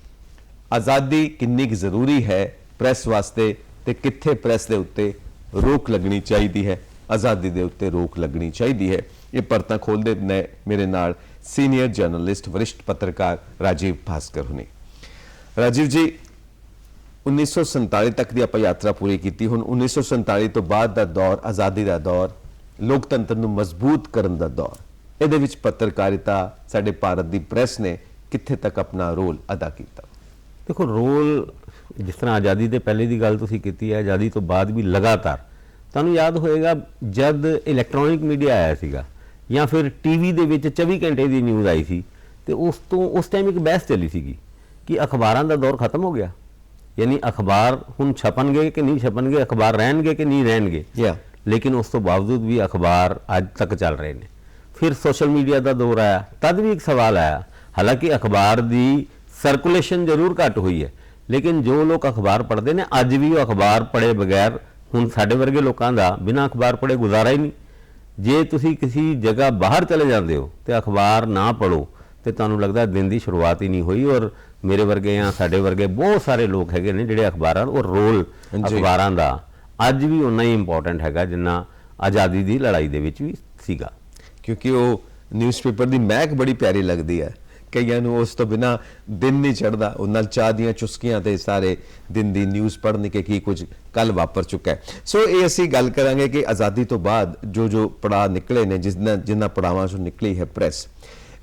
ਆਜ਼ਾਦੀ ਕਿੰਨੀ ਕੁ ਜ਼ਰੂਰੀ ਹੈ ਪ੍ਰੈਸ ਵਾਸਤੇ ਤੇ ਕਿੱਥੇ ਪ੍ਰੈਸ ਦੇ ਉੱਤੇ ਰੋਕ ਲੱਗਣੀ ਚਾਹੀਦੀ ਹੈ? ਆਜ਼ਾਦੀ ਦੇ ਉੱਤੇ ਰੋਕ ਲੱਗਣੀ ਚਾਹੀਦੀ ਹੈ। ਇਹ ਪਰਤਾਂ ਖੋਲਦੇ ਨੇ ਮੇਰੇ ਨਾਲ ਸੀਨੀਅਰ ਜਰਨਲਿਸਟ ਵਰਿਸ਼ਟ ਪੱਤਰਕਾਰ ਰਾਜੀਵ ਭਾਸਕਰ ਹੁਣੇ। ਰਾਜੀਵ ਜੀ 1947 ਤੱਕ ਦੀ ਆਪਾਂ ਯਾਤਰਾ ਪੂਰੀ ਕੀਤੀ। ਹੁਣ 1947 ਤੋਂ ਬਾਅਦ ਦਾ ਦੌਰ, ਆਜ਼ਾਦੀ ਦਾ ਦੌਰ, ਲੋਕਤੰਤਰ ਨੂੰ ਮਜ਼ਬੂਤ ਕਰਨ ਦਾ ਦੌਰ। ਇਹਦੇ ਵਿੱਚ ਪੱਤਰਕਾਰਿਤਾ ਸਾਡੇ ਭਾਰਤ ਦੀ ਪ੍ਰੈਸ ਨੇ ਕਿੱਥੇ ਤੱਕ ਆਪਣਾ ਰੋਲ ਅਦਾ ਕੀਤਾ? ਦੇਖੋ ਰੋਲ ਜਿਸ ਤਰ੍ਹਾਂ ਆਜ਼ਾਦੀ ਦੇ ਪਹਿਲੇ ਦੀ ਗੱਲ ਤੁਸੀਂ ਕੀਤੀ ਹੈ ਆਜ਼ਾਦੀ ਤੋਂ ਬਾਅਦ ਵੀ ਲਗਾਤਾਰ। ਤੁਹਾਨੂੰ ਯਾਦ ਹੋਏਗਾ ਜਦ ਇਲੈਕਟ੍ਰੋਨਿਕ ਮੀਡੀਆ ਆਇਆ ਸੀਗਾ ਜਾਂ ਫਿਰ ਟੀਵੀ ਦੇ ਵਿੱਚ 24 ਘੰਟੇ ਦੀ ਨਿਊਜ਼ ਆਈ ਸੀ ਤੇ ਉਸ ਤੋਂ ਉਸ ਟਾਈਮ ਇੱਕ ਬਹਿਸ ਚੱਲੀ ਸੀਗੀ ਕਿ ਅਖਬਾਰਾਂ ਦਾ ਦੌਰ ਖਤਮ ਹੋ ਗਿਆ। ਯਾਨੀ ਅਖਬਾਰ ਹੁਣ ਛਪਣਗੇ ਕਿ ਨਹੀਂ ਛਪਣਗੇ ਅਖਬਾਰ ਰਹਿਣਗੇ ਕਿ ਨਹੀਂ ਰਹਿਣਗੇ. ਲੇਕਿਨ ਉਸ ਤੋਂ ਬਾਵਜੂਦ ਵੀ ਅਖਬਾਰ ਅੱਜ ਤੱਕ ਚੱਲ ਰਹੇ ਨੇ। ਫਿਰ ਸੋਸ਼ਲ ਮੀਡੀਆ ਦਾ ਦੌਰ ਆਇਆ ਤਦ ਵੀ ਇੱਕ ਸਵਾਲ ਆਇਆ ਹਾਲਾਂਕਿ ਅਖਬਾਰ ਦੀ ਸਰਕੂਲੇਸ਼ਨ ਜ਼ਰੂਰ ਘਟ ਹੋਈ ਹੈ ਲੇਕਿਨ ਜੋ ਲੋਕ ਅਖਬਾਰ ਪੜ੍ਹਦੇ ਨੇ ਅੱਜ ਵੀ ਉਹ ਅਖਬਾਰ ਪੜ੍ਹੇ ਬਗੈਰ ਹੁਣ ਸਾਡੇ ਵਰਗੇ ਲੋਕਾਂ ਦਾ ਬਿਨਾਂ ਅਖਬਾਰ ਪੜ੍ਹੇ ਗੁਜ਼ਾਰਾ ਹੀ ਨਹੀਂ ਜੇ ਤੁਸੀਂ ਕਿਸੇ ਜਗ੍ਹਾ ਬਾਹਰ ਚਲੇ ਜਾਂਦੇ ਹੋ ਤੇ ਅਖਬਾਰ ਨਾ ਪੜੋ ਤੇ ਤੁਹਾਨੂੰ ਲੱਗਦਾ ਦਿਨ ਦੀ ਸ਼ੁਰੂਆਤ ਹੀ ਨਹੀਂ ਹੋਈ ਔਰ ਮੇਰੇ ਵਰਗੇ ਜਾਂ ਸਾਡੇ ਵਰਗੇ ਬਹੁਤ ਸਾਰੇ ਲੋਕ ਹੈਗੇ ਨੇ ਜਿਹੜੇ ਅਖਬਾਰਾਂ ਔਰ ਰੋਲ। ਅਖਬਾਰਾਂ ਦਾ ਅੱਜ ਵੀ ਉਨਾ ਹੀ ਇੰਪੋਰਟੈਂਟ ਹੈਗਾ ਜਿੰਨਾ ਆਜ਼ਾਦੀ ਦੀ ਲੜਾਈ ਦੇ ਵਿੱਚ ਵੀ ਸੀਗਾ ਕਿਉਂਕਿ ਉਹ ਨਿਊਜ਼ਪੇਪਰ ਦੀ ਮਹਿਕ ਬੜੀ ਪਿਆਰੀ ਲੱਗਦੀ ਹੈ। ਕਈਆਂ ਨੂੰ ਉਸ ਤੋਂ ਬਿਨਾ ਦਿਨ ਨਹੀਂ ਚੜਦਾ ਉਹ ਨਾਲ ਚਾਹ ਦੀਆਂ ਚੁਸਕੀਆਂ ਤੇ ਸਾਰੇ ਦਿਨ ਦੀ ਨਿਊਜ਼ ਪੜ੍ਹਨ ਕਿ ਕੀ ਕੁਝ ਕੱਲ ਵਾਪਰ ਚੁੱਕਾ ਹੈ। ਸੋ ਇਹ ਅਸੀਂ ਗੱਲ ਕਰਾਂਗੇ ਕਿ ਆਜ਼ਾਦੀ ਤੋਂ ਬਾਅਦ ਜੋ ਜੋ ਪੜਾਅ ਨਿਕਲੇ ਨੇ ਜਿਨ੍ਹਾਂ ਜਿਨ੍ਹਾਂ ਪੜਾਵਾਂ ਚੋਂ ਨਿਕਲੀ ਹੈ ਪ੍ਰੈਸ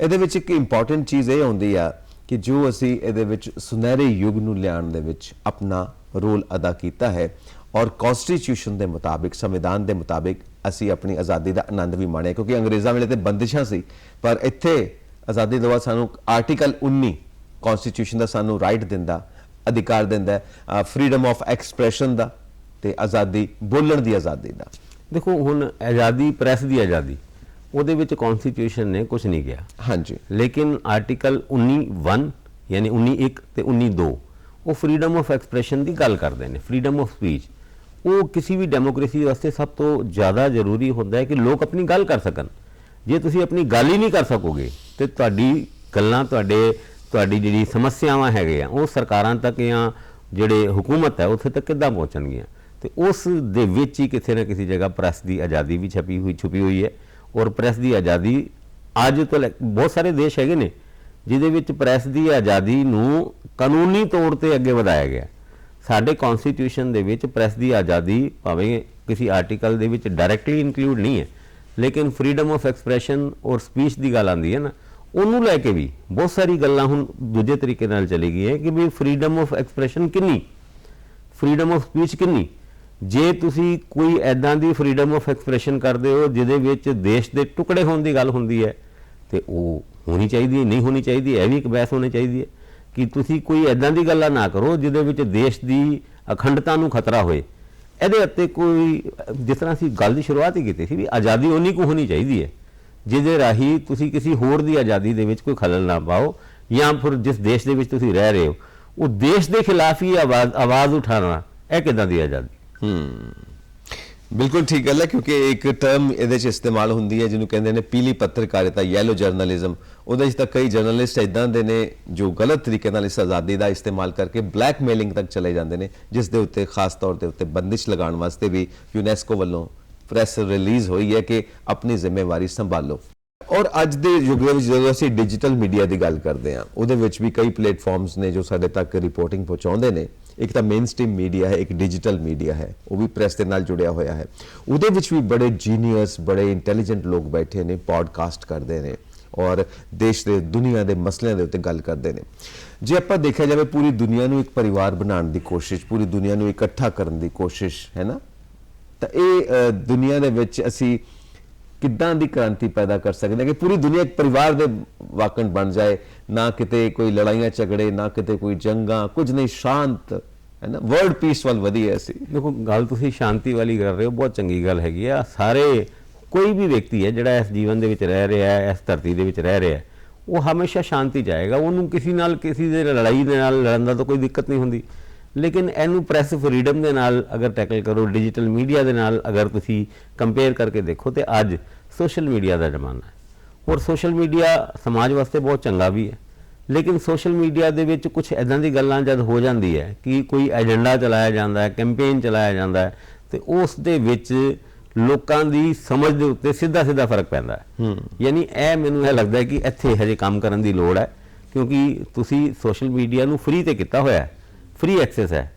ਇਹਦੇ ਵਿੱਚ ਇੱਕ ਇੰਪੋਰਟੈਂਟ ਚੀਜ਼ ਇਹ ਹੁੰਦੀ ਆ ਕਿ ਜੋ ਅਸੀਂ ਇਹਦੇ ਵਿੱਚ ਸੁਨਹਿਰੇ ਯੁੱਗ ਨੂੰ ਲਿਆਉਣ ਦੇ ਵਿੱਚ ਆਪਣਾ ਰੋਲ ਅਦਾ ਕੀਤਾ ਹੈ ਔਰ ਕਨਸਟੀਟਿਊਸ਼ਨ ਦੇ ਮੁਤਾਬਿਕ ਸੰਵਿਧਾਨ ਦੇ ਮੁਤਾਬਿਕ ਅਸੀਂ ਆਪਣੀ ਆਜ਼ਾਦੀ ਦਾ ਆਨੰਦ ਵੀ ਮਾਣਿਆ ਕਿਉਂਕਿ ਅੰਗਰੇਜ਼ਾਂ ਵੇਲੇ ਤੇ ਬੰਦਿਸ਼ਾਂ ਸੀ। ਪਰ ਇੱਥੇ ਆਜ਼ਾਦੀ ਦਵਾ ਸਾਨੂੰ ਆਰਟੀਕਲ 19 ਕਨਸਟੀਟਿਊਸ਼ਨ ਦਾ ਸਾਨੂੰ ਰਾਈਟ ਦਿੰਦਾ ਅਧਿਕਾਰ ਦਿੰਦਾ ਫਰੀडम ਆਫ ਐਕਸਪ੍ਰੈਸ਼ਨ ਦਾ ਤੇ ਆਜ਼ਾਦੀ ਬੋਲਣ ਦੀ ਆਜ਼ਾਦੀ ਦਾ। ਦੇਖੋ ਹੁਣ ਆਜ਼ਾਦੀ ਪ੍ਰੈਸ ਦੀ ਆਜ਼ਾਦੀ ਉਹਦੇ ਵਿੱਚ ਕਨਸਟੀਟਿਊਸ਼ਨ ਨੇ ਕੁਝ ਨਹੀਂ ਕਿਹਾ। ਹਾਂਜੀ। ਲੇਕਿਨ ਆਰਟੀਕਲ 19.1 ਯਾਨੀ 19.1 ਤੇ 19.2 ਉਹ ਫਰੀडम ਆਫ ਐਕਸਪ੍ਰੈਸ਼ਨ ਦੀ ਗੱਲ ਕਰਦੇ ਨੇ ਫਰੀडम ਆਫ ਸਪੀਚ ਉਹ ਕਿਸੇ ਵੀ ਡੈਮੋਕ੍ਰੇਸੀ ਵਾਸਤੇ ਸਭ ਤੋਂ ਜ਼ਿਆਦਾ ਜ਼ਰੂਰੀ ਹੁੰਦਾ ਹੈ ਕਿ ਲੋਕ ਆਪਣੀ ਗੱਲ ਕਰ ਸਕਣ। ਜੇ ਤੁਸੀਂ ਆਪਣੀ ਗੱਲ ਹੀ ਨਹੀਂ ਕਰ ਸਕੋਗੇ, ਤੇ ਤੁਹਾਡੀ ਗੱਲਾਂ, ਤੁਹਾਡੇ, ਤੁਹਾਡੀ ਜਿਹੜੀ ਸਮੱਸਿਆਵਾਂ ਹੈਗੀਆਂ ਉਹ ਸਰਕਾਰਾਂ ਤੱਕ ਜਾਂ ਜਿਹੜੇ ਹਕੂਮਤ ਹੈ, ਉੱਥੇ ਤੱਕ ਕਿੱਦਾਂ ਪਹੁੰਚਣਗੀਆਂ? ਤੇ ਉਸ ਦੇ ਵਿੱਚ ਹੀ ਕਿਸੇ ਨਾ ਕਿਸੇ ਜਗ੍ਹਾ ਪ੍ਰੈਸ ਦੀ ਆਜ਼ਾਦੀ ਵੀ ਛਪੀ ਹੋਈ, ਛੁਪੀ ਹੋਈ ਹੈ। ਔਰ ਪ੍ਰੈਸ ਦੀ ਆਜ਼ਾਦੀ ਅੱਜ ਤੋਂ ਲੈ- ਬਹੁਤ ਸਾਰੇ ਦੇਸ਼ ਹੈਗੇ ਨੇ, ਜਿਹਦੇ ਵਿੱਚ ਪ੍ਰੈਸ ਦੀ ਆਜ਼ਾਦੀ ਨੂੰ ਕਾਨੂੰਨੀ ਤੌਰ ਤੇ ਅੱਗੇ ਵਧਾਇਆ ਗਿਆ। ਸਾਡੇ ਕਨਸਟੀਟਿਊਸ਼ਨ ਦੇ ਵਿੱਚ ਪ੍ਰੈਸ ਦੀ ਆਜ਼ਾਦੀ ਭਾਵੇਂ ਕਿਸੇ ਆਰਟੀਕਲ ਦੇ ਵਿੱਚ ਡਾਇਰੈਕਟਲੀ ਇਨਕਲੂਡ ਨਹੀਂ ਹੈ, ਲੇਕਿਨ ਫਰੀडम ਆਫ ਐਕਸਪ੍ਰੈਸ਼ਨ ਔਰ ਸਪੀਚ ਦੀ ਗੱਲ ਆਉਂਦੀ ਹੈ ਨਾ, ਉਹਨੂੰ ਲੈ ਕੇ ਵੀ ਬਹੁਤ ਸਾਰੀ ਗੱਲਾਂ ਹੁਣ ਦੂਜੇ ਤਰੀਕੇ ਨਾਲ ਚਲੀ ਗਈਆਂ ਕਿ ਵੀ ਫਰੀडम ਆਫ ਐਕਸਪ੍ਰੈਸ਼ਨ ਕਿੰਨੀ? ਫਰੀडम ਆਫ ਸਪੀਚ ਕਿੰਨੀ? ਜੇ ਤੁਸੀਂ ਕੋਈ ਐਦਾਂ ਦੀ ਫਰੀडम ਆਫ ਐਕਸਪ੍ਰੈਸ਼ਨ ਕਰਦੇ ਹੋ ਜਿਹਦੇ ਵਿੱਚ ਦੇਸ਼ ਦੇ ਟੁਕੜੇ ਹੋਣ ਦੀ ਗੱਲ ਹੁੰਦੀ ਹੈ, ਤੇ ਉਹ ਹੋਣੀ ਚਾਹੀਦੀ ਨਹੀਂ ਹੋਣੀ ਚਾਹੀਦੀ ਇਹ ਵੀ ਇੱਕ ਬਹਿਸ ਹੋਣੀ ਚਾਹੀਦੀ ਹੈ। ਕਿ ਤੁਸੀਂ ਕੋਈ ਐਦਾਂ ਦੀ ਗੱਲਾਂ ਨਾ ਕਰੋ ਜਿਹਦੇ ਵਿੱਚ ਦੇਸ਼ ਦੀ ਅਖੰਡਤਾ ਨੂੰ ਖਤਰਾ ਹੋਏ। ਇਹਦੇ ਉੱਤੇ ਕੋਈ, ਜਿਸ ਤਰ੍ਹਾਂ ਅਸੀਂ ਗੱਲ ਦੀ ਸ਼ੁਰੂਆਤ ਹੀ ਕੀਤੀ ਸੀ ਵੀ ਆਜ਼ਾਦੀ ਉਨੀ ਕੁ ਹੋਣੀ ਚਾਹੀਦੀ ਹੈ, ਜਿਹਦੇ ਰਾਹੀਂ ਤੁਸੀਂ ਕਿਸੇ ਹੋਰ ਦੀ ਆਜ਼ਾਦੀ ਦੇ ਵਿੱਚ ਕੋਈ ਖਲਲ ਨਾ ਪਾਓ ਜਾਂ ਫਿਰ ਜਿਸ ਦੇਸ਼ ਦੇ ਵਿੱਚ ਤੁਸੀਂ ਰਹਿ ਰਹੇ ਹੋ, ਉਹ ਦੇਸ਼ ਦੇ ਖਿਲਾਫ ਹੀ ਆਵਾਜ਼ ਆਵਾਜ਼ ਉਠਾਉਣਾ, ਇਹ ਕਿਦਾਂ ਦੀ ਆਜ਼ਾਦੀ? ਬਿਲਕੁਲ ਠੀਕ ਗੱਲ ਹੈ, ਕਿਉਂਕਿ ਇੱਕ ਟਰਮ ਇਹਦੇ ਚ ਇਸਤੇਮਾਲ ਹੁੰਦੀ ਹੈ, ਜਿਹਨੂੰ ਕਹਿੰਦੇ ਨੇ ਪੀਲੀ ਪੱਤਰਕਾਰਿਤਾ ਯੈਲੋ ਜਰਨਲਿਜ਼ਮ ਉਹਦੇ 'ਚ ਤਾਂ ਕਈ ਜਰਨਲਿਸਟ ਇਦਾਂ ਦੇ ਨੇ ਜੋ ਗਲਤ ਤਰੀਕੇ ਨਾਲ ਇਸ ਆਜ਼ਾਦੀ ਦਾ ਇਸਤੇਮਾਲ ਕਰਕੇ ਬਲੈਕਮੇਲਿੰਗ ਤੱਕ ਚਲੇ ਜਾਂਦੇ ਨੇ, ਜਿਸ ਦੇ ਉੱਤੇ ਖਾਸ ਤੌਰ ਦੇ ਉੱਤੇ ਬੰਦਿਸ਼ ਲਗਾਉਣ ਵਾਸਤੇ ਵੀ ਯੂਨੈਸਕੋ ਵੱਲੋਂ ਪ੍ਰੈਸ ਰਿਲੀਜ਼ ਹੋਈ ਹੈ ਕਿ ਆਪਣੀ ਜ਼ਿੰਮੇਵਾਰੀ ਸੰਭਾਲੋ। ਔਰ ਅੱਜ ਦੇ ਯੁੱਗ ਦੇ ਵਿੱਚ ਜਦੋਂ ਅਸੀਂ ਡਿਜੀਟਲ ਮੀਡੀਆ ਦੀ ਗੱਲ ਕਰਦੇ ਹਾਂ, ਉਹਦੇ ਵਿੱਚ ਵੀ ਕਈ ਪਲੇਟਫਾਰਮਸ ਨੇ ਜੋ ਸਾਡੇ ਤੱਕ ਰਿਪੋਰਟਿੰਗ ਪਹੁੰਚਾਉਂਦੇ ਨੇ। ਇੱਕ ਤਾਂ ਮੇਨ ਮੇਨਸਟ੍ਰੀਮ ਮੀਡੀਆ ਹੈ, ਇੱਕ ਡਿਜੀਟਲ ਮੀਡੀਆ ਹੈ, ਉਹ ਵੀ ਪ੍ਰੈਸ ਦੇ ਨਾਲ ਜੁੜਿਆ ਹੋਇਆ ਹੈ। ਉਹਦੇ ਵਿੱਚ ਵੀ ਬੜੇ ਜੀਨੀਅਸ ਬੜੇ ਇੰਟੈਲੀਜੈਂਟ ਲੋਕ ਬੈਠੇ ਨੇ ਪੋਡਕਾਸਟ ਕਰਦੇ ਨੇ ਔਰ ਦੇਸ਼ ਦੇ, ਦੁਨੀਆ ਦੇ ਮਸਲਿਆਂ ਦੇ ਉੱਤੇ ਗੱਲ ਕਰਦੇ ਨੇ। ਜੇ ਆਪਾਂ ਦੇਖਿਆ ਜਾਵੇ ਪੂਰੀ ਦੁਨੀਆ ਨੂੰ ਇੱਕ ਪਰਿਵਾਰ ਬਣਾਉਣ ਦੀ ਕੋਸ਼ਿਸ਼, ਪੂਰੀ ਦੁਨੀਆ ਨੂੰ ਇਕੱਠਾ ਕਰਨ ਦੀ ਕੋਸ਼ਿਸ਼, ਹੈ ਨਾ? ਤਾਂ ਇਹ ਦੁਨੀਆ ਦੇ ਵਿੱਚ ਅਸੀਂ ਕਿੱਦਾਂ ਦੀ ਕ੍ਰਾਂਤੀ ਪੈਦਾ ਕਰ ਸਕਦੇ ਕਿ ਪੂਰੀ ਦੁਨੀਆ ਇੱਕ ਪਰਿਵਾਰ ਦੇ ਵਾਕਣ ਬਣ ਜਾਏ, ਨਾ ਕਿਤੇ ਕੋਈ ਲੜਾਈਆਂ ਝਗੜੇ, ਨਾ ਕਿਤੇ ਕੋਈ ਜੰਗਾਂ, ਕੁਝ ਨਹੀਂ, ਸ਼ਾਂਤ, ਹੈ ਨਾ? ਵਰਲਡ ਪੀਸ ਵੱਲ ਵਧੀਆ ਸੀ ਦੇਖੋ, ਗੱਲ ਤੁਸੀਂ ਸ਼ਾਂਤੀ ਵਾਲੀ ਕਰ ਰਹੇ ਹੋ, ਬਹੁਤ ਚੰਗੀ ਗੱਲ ਹੈਗੀ ਆ। ਸਾਰੇ, ਕੋਈ ਵੀ ਵਿਅਕਤੀ ਹੈ ਜਿਹੜਾ ਇਸ ਜੀਵਨ ਦੇ ਵਿੱਚ ਰਹਿ ਰਿਹਾ ਹੈ, ਇਸ ਧਰਤੀ ਦੇ ਵਿੱਚ ਰਹਿ ਰਿਹਾ ਹੈ, ਉਹ ਹਮੇਸ਼ਾ ਸ਼ਾਂਤੀ ਚਾਹੇਗਾ ਉਹਨੂੰ ਕਿਸੇ ਨਾਲ, ਕਿਸੇ ਦੇ ਲੜਾਈ ਦੇ ਨਾਲ ਲੜਨ ਦਾ ਤਾਂ ਕੋਈ ਦਿੱਕਤ ਨਹੀਂ ਹੁੰਦੀ। ਲੇਕਿਨ ਇਹਨੂੰ ਪ੍ਰੈਸ ਫਰੀडम ਦੇ ਨਾਲ ਅਗਰ ਟੈਕਲ ਕਰੋ ਡਿਜੀਟਲ ਮੀਡੀਆ ਦੇ ਨਾਲ ਅਗਰ ਤੁਸੀਂ ਕੰਪੇਅਰ ਕਰਕੇ ਦੇਖੋ ਤੇ ਅੱਜ ਸੋਸ਼ਲ ਮੀਡੀਆ ਦਾ ਜ਼ਮਾਨਾ ਹੈ। ਔਰ ਸੋਸ਼ਲ ਮੀਡੀਆ ਸਮਾਜ ਵਾਸਤੇ ਬਹੁਤ ਚੰਗਾ ਵੀ ਹੈ। ਲੇਕਿਨ ਸੋਸ਼ਲ ਮੀਡੀਆ ਦੇ ਵਿੱਚ ਕੁਝ ਐਦਾਂ ਦੀ ਗੱਲਾਂ ਜਦ ਹੋ ਜਾਂਦੀ ਹੈ ਕਿ ਕੋਈ ਏਜੰਡਾ ਚਲਾਇਆ ਜਾਂਦਾ ਹੈ ਕੈਂਪੇਨ ਚਲਾਇਆ ਜਾਂਦਾ ਹੈ ਤੇ ਉਸ ਦੇ ਵਿੱਚ ਲੋਕਾਂ ਦੀ ਸਮਝ ਦੇ ਉੱਤੇ ਸਿੱਧਾ ਸਿੱਧਾ ਫ਼ਰਕ ਪੈਂਦਾ ਹੈ। ਯਾਨੀ ਇਹ ਮੈਨੂੰ ਇਹ ਲੱਗਦਾ ਹੈ ਕਿ ਇੱਥੇ ਹਜੇ ਕੰਮ ਕਰਨ ਦੀ ਲੋੜ ਹੈ ਕਿਉਂਕਿ ਤੁਸੀਂ ਸੋਸ਼ਲ ਮੀਡੀਆ ਨੂੰ ਫ੍ਰੀ ਤੇ ਕੀਤਾ ਹੋਇਆ ਹੈ। ਫ੍ਰੀ ਐਕਸੈਸ ਹੈ।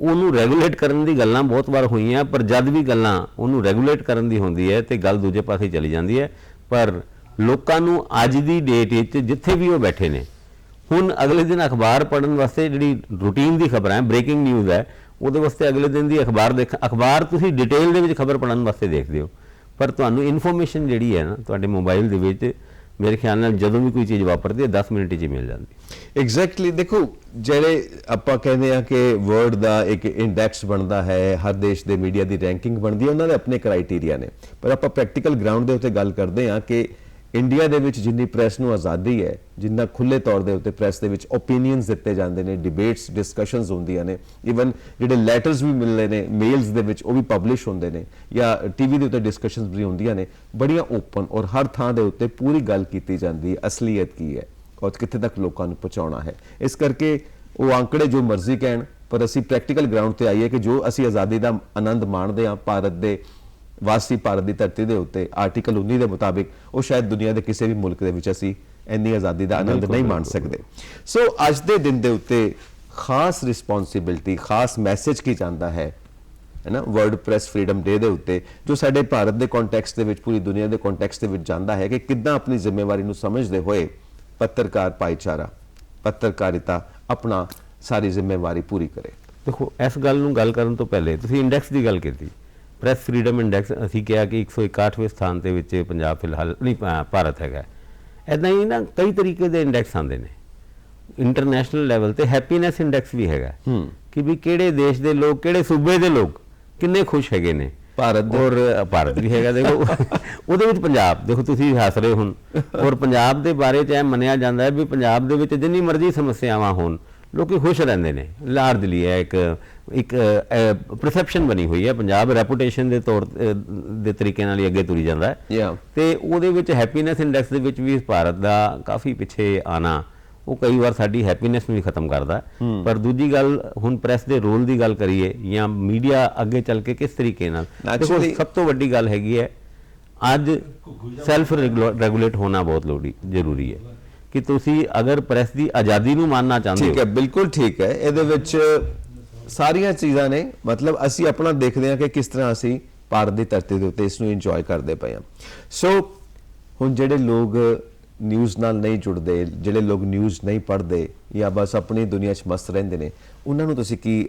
ਉਹਨੂੰ ਰੈਗੂਲੇਟ ਕਰਨ ਦੀ ਗੱਲਾਂ ਬਹੁਤ ਵਾਰ ਹੋਈਆਂ, ਪਰ ਜਦ ਵੀ ਗੱਲਾਂ ਉਹਨੂੰ ਰੈਗੂਲੇਟ ਕਰਨ ਦੀ ਹੁੰਦੀ ਹੈ ਤੇ ਗੱਲ ਦੂਜੇ ਪਾਸੇ ਚਲੀ ਜਾਂਦੀ ਹੈ। ਪਰ ਲੋਕਾਂ ਨੂੰ ਅੱਜ ਦੀ ਡੇਟ ਵਿੱਚ ਜਿੱਥੇ ਵੀ ਉਹ ਬੈਠੇ ਨੇ, ਹੁਣ ਅਗਲੇ ਦਿਨ ਅਖਬਾਰ ਪੜਨ ਵਾਸਤੇ ਜਿਹੜੀ ਰੂਟੀਨ ਦੀ ਖਬਰਾਂ ਹੈ ਬ੍ਰੇਕਿੰਗ ਨਿਊਜ਼ ਹੈ, ਉਹਦੇ ਵਾਸਤੇ ਅਗਲੇ ਦਿਨ ਦੀ ਅਖਬਾਰ ਦੇਖ, ਅਖਬਾਰ ਤੁਸੀਂ ਡਿਟੇਲ ਦੇ ਵਿੱਚ ਖਬਰ ਪੜਨ ਵਾਸਤੇ ਦੇਖਦੇ ਹੋ। ਪਰ ਤੁਹਾਨੂੰ ਇਨਫੋਰਮੇਸ਼ਨ ਜਿਹੜੀ ਹੈ ਨਾ, ਤੁਹਾਡੇ ਮੋਬਾਈਲ ਦੇ ਵਿੱਚ ਮੇਰੇ ਖਿਆਲ ਨਾਲ ਜਦੋਂ ਵੀ ਕੋਈ ਚੀਜ਼ ਵਾਪਰਦੀ ਹੈ 10 ਮਿੰਟ 'ਚ ਹੀ ਮਿਲ ਜਾਂਦੀ। ਐਗਜ਼ੈਕਟਲੀ ਦੇਖੋ, ਜਿਹੜੇ ਆਪਾਂ ਕਹਿੰਦੇ ਆ ਕਿ ਵਰਲਡ ਦਾ ਇੱਕ ਇੰਡੈਕਸ ਬਣਦਾ ਹੈ, ਹਰ ਦੇਸ਼ ਦੇ ਮੀਡੀਆ ਦੀ ਰੈਂਕਿੰਗ ਬਣਦੀ ਹੈ, ਉਹਨਾਂ ਦੇ ਆਪਣੇ ਕ੍ਰਾਈਟੇਰੀਆ ਨੇ। ਪਰ ਆਪਾਂ ਪ੍ਰੈਕਟੀਕਲ ਗਰਾਊਂਡ ਦੇ ਉੱਤੇ ਗੱਲ ਕਰਦੇ ਆ ਕਿ ਇੰਡੀਆ ਦੇ ਵਿੱਚ ਜਿੰਨੀ ਪ੍ਰੈਸ ਨੂੰ ਆਜ਼ਾਦੀ ਹੈ, ਜਿੰਨਾ ਖੁੱਲੇ ਤੌਰ ਦੇ ਉੱਤੇ ਪ੍ਰੈਸ ਦੇ ਵਿੱਚ ਓਪੀਨੀਅਨਸ ਦਿੱਤੇ ਜਾਂਦੇ ਨੇ ਡਿਬੇਟਸ ਡਿਸਕਸ਼ਨਸ ਹੁੰਦੀਆਂ ਨੇ ਇਵਨ ਜਿਹੜੇ ਲੈਟਰਸ ਵੀ ਮਿਲਦੇ ਨੇ ਮੇਲਸ ਦੇ ਵਿੱਚ ਉਹ ਵੀ ਪਬਲਿਸ਼ ਹੁੰਦੇ ਨੇ, ਜਾਂ ਟੀਵੀ ਦੇ ਉੱਤੇ ਡਿਸਕਸ਼ਨਸ ਵੀ ਹੁੰਦੀਆਂ ਨੇ, ਬੜੀਆਂ ਓਪਨ ਔਰ ਹਰ ਥਾਂ ਦੇ ਉੱਤੇ ਪੂਰੀ ਗੱਲ ਕੀਤੀ ਜਾਂਦੀ ਹੈ, ਅਸਲੀਅਤ ਕੀ ਹੈ, ਔਰ ਕਿੱਥੇ ਤੱਕ ਲੋਕਾਂ ਨੂੰ ਪਹੁੰਚਾਉਣਾ ਹੈ। ਇਸ ਕਰਕੇ ਉਹ ਅੰਕੜੇ ਜੋ ਮਰਜ਼ੀ ਕਹਿਣ, ਪਰ ਅਸੀਂ ਪ੍ਰੈਕਟੀਕਲ ਗਰਾਊਂਡ ਤੇ ਆਈਏ ਕਿ ਜੋ ਅਸੀਂ ਆਜ਼ਾਦੀ ਦਾ ਆਨੰਦ ਮਾਣਦੇ ਹਾਂ, ਭਾਰਤ ਦੇ ਵਾਸੀ ਭਾਰਤ ਦੀ ਧਰਤੀ ਦੇ ਉੱਤੇ ਆਰਟੀਕਲ 19 ਦੇ ਮੁਤਾਬਿਕ ਉਹ ਸ਼ਾਇਦ ਦੁਨੀਆ ਦੇ ਕਿਸੇ ਵੀ ਮੁਲਕ ਦੇ ਵਿੱਚ ਅਸੀਂ ਇੰਨੀ ਆਜ਼ਾਦੀ ਦਾ ਆਨੰਦ ਨਹੀਂ ਮਾਣ ਸਕਦੇ। ਸੋ ਅੱਜ ਦੇ ਦਿਨ ਦੇ ਉੱਤੇ ਖਾਸ ਰਿਸਪੌਂਸਿਬਿਲਟੀ ਖਾਸ ਮੈਸੇਜ ਕੀ ਜਾਂਦਾ ਹੈ? ਹੈ ਨਾ? ਵਰਲਡ ਪ੍ਰੈਸ ਫਰੀडम ਡੇ ਦੇ ਉੱਤੇ ਜੋ ਸਾਡੇ ਭਾਰਤ ਦੇ ਕੰਟੈਕਸਟ ਦੇ ਵਿੱਚ ਪੂਰੀ ਦੁਨੀਆ ਦੇ ਕੰਟੈਕਸਟ ਦੇ ਵਿੱਚ ਜਾਂਦਾ ਹੈ ਕਿ ਕਿੱਦਾਂ ਆਪਣੀ ਜ਼ਿੰਮੇਵਾਰੀ ਨੂੰ ਸਮਝਦੇ ਹੋਏ ਪੱਤਰਕਾਰ ਭਾਈਚਾਰਾ ਪੱਤਰਕਾਰਿਤਾ ਆਪਣਾ ਸਾਰੀ ਜ਼ਿੰਮੇਵਾਰੀ ਪੂਰੀ ਕਰੇ। ਦੇਖੋ ਇਸ ਗੱਲ ਨੂੰ ਗੱਲ ਕਰਨ ਤੋਂ ਪਹਿਲੇ ਤੁਸੀਂ ਇੰਡੈਕਸ ਦੀ ਗੱਲ ਕੀਤੀ। ਪ੍ਰੈਸ ਫਰੀडम ਇੰਡੈਕਸ ਅਸੀਂ ਕਿਹਾ ਕਿ 161ਵੇਂ ਸਥਾਨ ਤੇ ਵਿੱਚ ਪੰਜਾਬ ਫਿਲਹਾਲ ਨਹੀਂ ਭਾਰਤ ਹੈਗਾ। ਐਦਾਂ ਹੀ ਨਾ ਕਈ ਤਰੀਕੇ ਦੇ ਇੰਡੈਕਸ ਆਉਂਦੇ ਨੇ। ਇੰਟਰਨੈਸ਼ਨਲ ਲੈਵਲ ਤੇ ਹੈਪੀਨੈਸ ਇੰਡੈਕਸ ਵੀ ਹੈਗਾ। ਕਿ ਵੀ ਕਿਹੜੇ ਦੇਸ਼ ਦੇ ਲੋਕ ਕਿਹੜੇ ਸੂਬੇ ਦੇ ਲੋਕ ਕਿੰਨੇ ਖੁਸ਼ ਹੈਗੇ ਨੇ। ਭਾਰਤ ਔਰ ਭਾਰਤ ਵੀ ਹੈਗਾ ਦੇਖੋ। ਉਹਦੇ ਵਿੱਚ ਪੰਜਾਬ ਦੇਖੋ ਤੁਸੀਂ ਹੱਸ ਰਹੇ ਹੁਣ। ਔਰ ਪੰਜਾਬ ਦੇ ਬਾਰੇ ਚ ਇਹ ਮੰਨਿਆ ਜਾਂਦਾ ਹੈ ਵੀ ਪੰਜਾਬ ਦੇ ਵਿੱਚ ਜਿੰਨੀ ਮਰਜ਼ੀ ਸਮੱਸਿਆਵਾਂ ਹੋਣ ਲੋਕੀ ਖੁਸ਼ ਰਹਿੰਦੇ ਨੇ। ਲਾਰਜਲੀ ਹੈ ਇੱਕ ਇੱਕ ਪਰਸੈਪਸ਼ਨ ਬਣੀ ਹੋਈ ਹੈ। ਪੰਜਾਬ ਰੈਪੂਟੇਸ਼ਨ ਦੇ ਤੌਰ ਦੇ ਤਰੀਕੇ ਨਾਲ ਹੀ ਅੱਗੇ ਤੁਰੀ ਜਾਂਦਾ ਹੈ. ਤੇ ਉਹਦੇ ਵਿੱਚ ਹੈਪੀਨੈਸ ਇੰਡੈਕਸ ਦੇ ਵਿੱਚ ਵੀ ਭਾਰਤ ਦਾ ਕਾਫੀ ਪਿੱਛੇ ਆਣਾ ਉਹ ਕਈ ਵਾਰ ਸਾਡੀ ਹੈਪੀਨੈਸ ਨੂੰ ਵੀ ਖਤਮ ਕਰਦਾ। ਪਰ ਦੂਜੀ ਗੱਲ ਹੁਣ ਪ੍ਰੈਸ ਦੇ ਰੋਲ ਦੀ ਗੱਲ ਕਰੀਏ ਜਾਂ ਮੀਡੀਆ ਅੱਗੇ ਚੱਲ ਕੇ ਕਿਸ ਤਰੀਕੇ ਨਾਲ? ਦੇਖੋ ਸਭ ਤੋਂ ਵੱਡੀ ਗੱਲ ਹੈਗੀ ਹੈ ਅੱਜ ਸੈਲਫ ਰੈਗੂਲੇਟ ਹੋਣਾ ਬਹੁਤ ਲੋੜੀ ਜ਼ਰੂਰੀ ਹੈ। ਕਿ ਤੁਸੀਂ ਅਗਰ ਪ੍ਰੈਸ ਦੀ ਆਜ਼ਾਦੀ ਨੂੰ ਮਾਨਣਾ ਚਾਹੁੰਦੇ ਠੀਕ ਹੋ ਹੈ ਬਿਲਕੁਲ ਠੀਕ ਹੈ। ਇਹਦੇ ਵਿੱਚ ਸਾਰੀਆਂ ਚੀਜ਼ਾਂ ਨੇ, ਮਤਲਬ ਅਸੀਂ ਆਪਣਾ ਦੇਖਦੇ ਹਾਂ ਕਿ ਕਿਸ ਤਰ੍ਹਾਂ ਅਸੀਂ ਭਾਰਤ ਦੀ ਧਰਤੀ ਦੇ ਉੱਤੇ ਇਸ ਨੂੰ ਇੰਜੋਏ ਕਰਦੇ ਪਏ ਹਾਂ। ਸੋ ਹੁਣ ਜਿਹੜੇ ਲੋਕ ਨਿਊਜ਼ ਨਾਲ ਨਹੀਂ ਜੁੜਦੇ, ਜਿਹੜੇ ਲੋਕ ਨਿਊਜ਼ ਨਹੀਂ ਪੜ੍ਹਦੇ ਜਾਂ ਬਸ ਆਪਣੀ ਦੁਨੀਆ 'ਚ ਮਸਤ ਰਹਿੰਦੇ ਨੇ, ਉਹਨਾਂ ਨੂੰ ਤੁਸੀਂ ਕੀ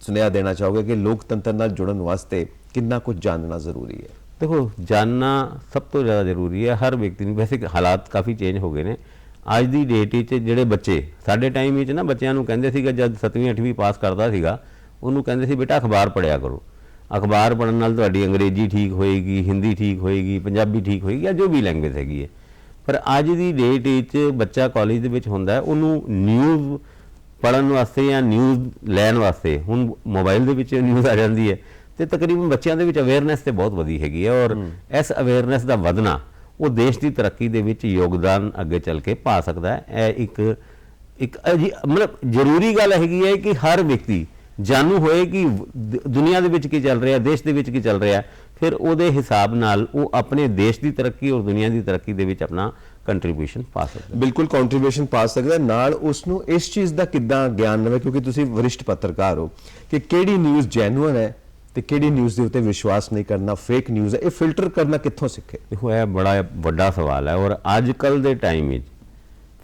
ਸੁਨੇਹਾ ਦੇਣਾ ਚਾਹੋਗੇ ਕਿ ਲੋਕਤੰਤਰ ਨਾਲ ਜੁੜਨ ਵਾਸਤੇ ਕਿੰਨਾ ਕੁਝ ਜਾਣਨਾ ਜ਼ਰੂਰੀ ਹੈ? ਦੇਖੋ ਜਾਨਣਾ ਸਭ ਤੋਂ ਜ਼ਿਆਦਾ ਜ਼ਰੂਰੀ ਹੈ। ਹਰ ਵਿਅਕਤੀ ਨੂੰ ਵੈਸੇ ਹਾਲਾਤ ਕਾਫੀ ਚੇਂਜ ਹੋ ਗਏ ਨੇ। ਅੱਜ ਦੀ ਡੇਟ ਵਿੱਚ ਜਿਹੜੇ ਬੱਚੇ ਸਾਡੇ ਟਾਈਮ ਵਿੱਚ ਨਾ ਬੱਚਿਆਂ ਨੂੰ ਕਹਿੰਦੇ ਸੀਗਾ ਜਦ 7ਵੀਂ 8ਵੀਂ ਪਾਸ ਕਰਦਾ ਸੀਗਾ ਉਹਨੂੰ ਕਹਿੰਦੇ ਸੀ ਬੇਟਾ ਅਖਬਾਰ ਪੜ੍ਹਿਆ ਕਰੋ। ਅਖਬਾਰ ਪੜ੍ਹਨ ਨਾਲ ਤੁਹਾਡੀ ਅੰਗਰੇਜ਼ੀ ਠੀਕ ਹੋਏਗੀ ਹਿੰਦੀ ਠੀਕ ਹੋਏਗੀ ਪੰਜਾਬੀ ਠੀਕ ਹੋਏਗੀ ਜਾਂ ਜੋ ਵੀ ਲੈਂਗੁਏਜ ਹੈਗੀ ਹੈ। ਪਰ ਅੱਜ ਦੀ ਡੇਟ ਵਿੱਚ ਬੱਚਾ ਕਾਲਜ ਦੇ ਵਿੱਚ ਹੁੰਦਾ ਹੈ ਉਹਨੂੰ ਨਿਊਜ਼ ਪੜਨ ਵਾਸਤੇ ਜਾਂ ਨਿਊਜ਼ ਲੈਣ ਵਾਸਤੇ ਹੁਣ ਮੋਬਾਈਲ ਦੇ ਵਿੱਚ ਨਿਊਜ਼ ਆ ਜਾਂਦੀ ਹੈ ਤੇ ਤਕਰੀਬਨ ਬੱਚਿਆਂ ਦੇ ਵਿੱਚ ਅਵੇਅਰਨੈਸ ਤੇ ਬਹੁਤ ਵਧੀ ਹੈਗੀ ਹੈ ਔਰ ਇਸ ਅਵੇਅਰਨੈਸ ਦਾ ਵਧਣਾ ਉਹ ਦੇਸ਼ ਦੀ ਤਰੱਕੀ ਦੇ ਵਿੱਚ ਯੋਗਦਾਨ ਅੱਗੇ ਚੱਲ ਕੇ ਪਾ ਸਕਦਾ ਹੈ। ਇਹ ਇੱਕ ਇੱਕ ਅਜਿ- ਮਤਲਬ ਜ਼ਰੂਰੀ ਗੱਲ ਹੈਗੀ ਹੈ ਕਿ ਹਰ ਵਿਅਕਤੀ ਜਾਣੂ ਹੋਏ ਕਿ ਦੁਨੀਆ ਦੇ ਵਿੱਚ ਕੀ ਚੱਲ ਰਿਹਾ, ਦੇਸ਼ ਦੇ ਵਿੱਚ ਕੀ ਚੱਲ ਰਿਹਾ, ਫਿਰ ਉਹਦੇ ਹਿਸਾਬ ਨਾਲ ਉਹ ਆਪਣੇ ਦੇਸ਼ ਦੀ ਤਰੱਕੀ ਔਰ ਦੁਨੀਆ ਦੀ ਤਰੱਕੀ ਦੇ ਵਿੱਚ ਆਪਣਾ ਕੰਟਰੀਬਿਊਸ਼ਨ ਪਾ ਸਕਦਾ ਬਿਲਕੁਲ ਕੰਟਰੀਬਿਊਸ਼ਨ ਪਾ ਸਕਦਾ ਨਾਲ ਉਸ ਨੂੰ ਇਸ ਚੀਜ਼ ਦਾ ਕਿੱਦਾਂ ਗਿਆਨ ਲਵੇ ਕਿਉਂਕਿ ਤੁਸੀਂ ਵਰਿਸ਼ਟ ਪੱਤਰਕਾਰ ਹੋ ਕਿ ਕਿਹੜੀ ਨਿਊਜ਼ ਜੈਨੂਇਨ ਹੈ ਤੇ ਕਿਹੜੀ ਨਿਊਜ਼ ਦੇ ਉੱਤੇ ਵਿਸ਼ਵਾਸ ਨਹੀਂ ਕਰਨਾ ਫੇਕ ਨਿਊਜ਼ ਹੈ, ਇਹ ਫਿਲਟਰ ਕਰਨਾ ਕਿੱਥੋਂ ਸਿੱਖੇ? ਦੇਖੋ, ਇਹ ਬੜਾ ਵੱਡਾ ਸਵਾਲ ਹੈ ਔਰ ਅੱਜ ਕੱਲ ਦੇ ਟਾਈਮ ਵਿੱਚ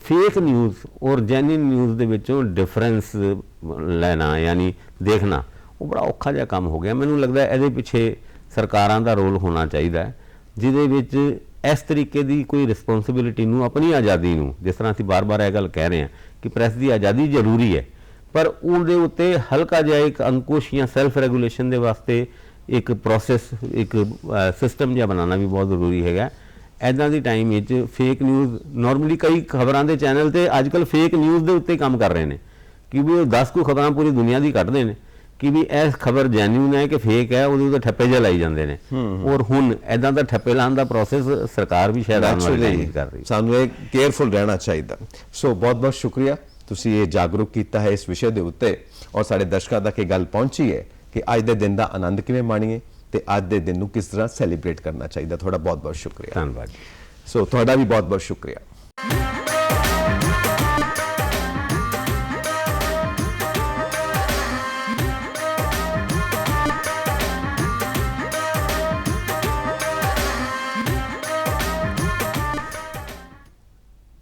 ਫੇਕ ਨਿਊਜ਼ ਔਰ ਜੈਨੂਇਨ ਨਿਊਜ਼ ਦੇ ਵਿੱਚੋਂ ਡਿਫਰੈਂਸ ਲੈਣਾ, ਯਾਨੀ ਦੇਖਣਾ, ਉਹ ਬੜਾ ਔਖਾ ਜਿਹਾ ਕੰਮ ਹੋ ਗਿਆ। ਮੈਨੂੰ ਲੱਗਦਾ ਇਹਦੇ ਪਿੱਛੇ ਸਰਕਾਰਾਂ ਦਾ ਰੋਲ ਹੋਣਾ ਚਾਹੀਦਾ ਹੈ, ਜਿਹਦੇ ਵਿੱਚ ਇਸ ਤਰੀਕੇ ਦੀ ਕੋਈ ਰਿਸਪੌਂਸਿਬਿਲਿਟੀ ਨੂੰ, ਆਪਣੀ ਆਜ਼ਾਦੀ ਨੂੰ, ਜਿਸ ਤਰ੍ਹਾਂ ਅਸੀਂ ਬਾਰ-ਬਾਰ ਇਹ ਗੱਲ ਕਹਿ ਰਹੇ ਹਾਂ ਕਿ ਪ੍ਰੈਸ ਦੀ ਆਜ਼ਾਦੀ ਜ਼ਰੂਰੀ ਹੈ ਪਰ ਉਹਦੇ ਉੱਤੇ ਹਲਕਾ ਜਿਹਾ ਇੱਕ ਅੰਕੁਸ਼ ਜਾਂ ਸੈਲਫ ਰੈਗੂਲੇਸ਼ਨ ਦੇ ਵਾਸਤੇ ਇੱਕ ਪ੍ਰੋਸੈਸ ਇੱਕ ਸਿਸਟਮ ਜਿਹਾ ਬਣਾਉਣਾ ਵੀ ਬਹੁਤ ਜ਼ਰੂਰੀ ਹੈਗਾ। ਐਦਾਂ ਦੀ ਟਾਈਮ ਵਿੱਚ ਫੇਕ ਨਿਊਜ਼ ਨਾਰਮਲੀ ਕਈ ਖਬਰਾਂ ਦੇ ਚੈਨਲ ਤੇ ਅੱਜਕੱਲ ਫੇਕ ਨਿਊਜ਼ ਦੇ ਉੱਤੇ ਕੰਮ ਕਰ ਰਹੇ ਨੇ ਕਿ ਵੀ ਉਹ 10 ਕੁ ਖਬਰਾਂ ਪੂਰੀ ਦੁਨੀਆ ਦੀ ਕੱਢਦੇ ਨੇ ਕਿ ਵੀ ਇਹ ਖਬਰ ਜੈਨੂਇਨ ਹੈ ਕਿ ਫੇਕ ਹੈ ਉਹਦੇ ਉੱਤੇ ਠੱਪੇ ਜਿਹਾ ਲਾਈ ਜਾਂਦੇ ਨੇ। ਔਰ ਹੁਣ ਐਦਾਂ ਦਾ ਠੱਪੇ ਲਾਉਣ ਦਾ ਪ੍ਰੋਸੈਸ ਸਰਕਾਰ ਵੀ ਸ਼ਾਇਦ ਆਉਣ ਵਾਲੇ ਟਾਈਮ ਕਰ ਰਹੀ ਸਾਨੂੰ ਇਹ ਕੇਅਰਫੁਲ ਰਹਿਣਾ ਚਾਹੀਦਾ। ਸੋ ਬਹੁਤ ਬਹੁਤ ਸ਼ੁਕਰੀਆ। ਤੁਸੀਂ ਇਹ ਜਾਗਰੂਕ ਕੀਤਾ ਹੈ ਇਸ ਵਿਸ਼ੇ ਦੇ ਉੱਤੇ ਔਰ ਸਾਡੇ ਦਰਸ਼ਕਾਂ ਤੱਕ ਇਹ ਗੱਲ ਪਹੁੰਚੀ ਹੈ ਕਿ ਅੱਜ ਦੇ ਦਿਨ ਦਾ ਆਨੰਦ ਕਿਵੇਂ ਮਾਣੀਏ ਤੇ ਅੱਜ ਦੇ ਦਿਨ ਨੂੰ ਕਿਸ ਤਰ੍ਹਾਂ ਸੈਲੀਬ੍ਰੇਟ ਕਰਨਾ ਚਾਹੀਦਾ। ਤੁਹਾਡਾ ਬਹੁਤ ਬਹੁਤ ਸ਼ੁਕਰੀਆ। ਧੰਨਵਾਦ ਸੋ ਤੁਹਾਡਾ ਵੀ ਬਹੁਤ ਬਹੁਤ ਸ਼ੁਕਰੀਆ।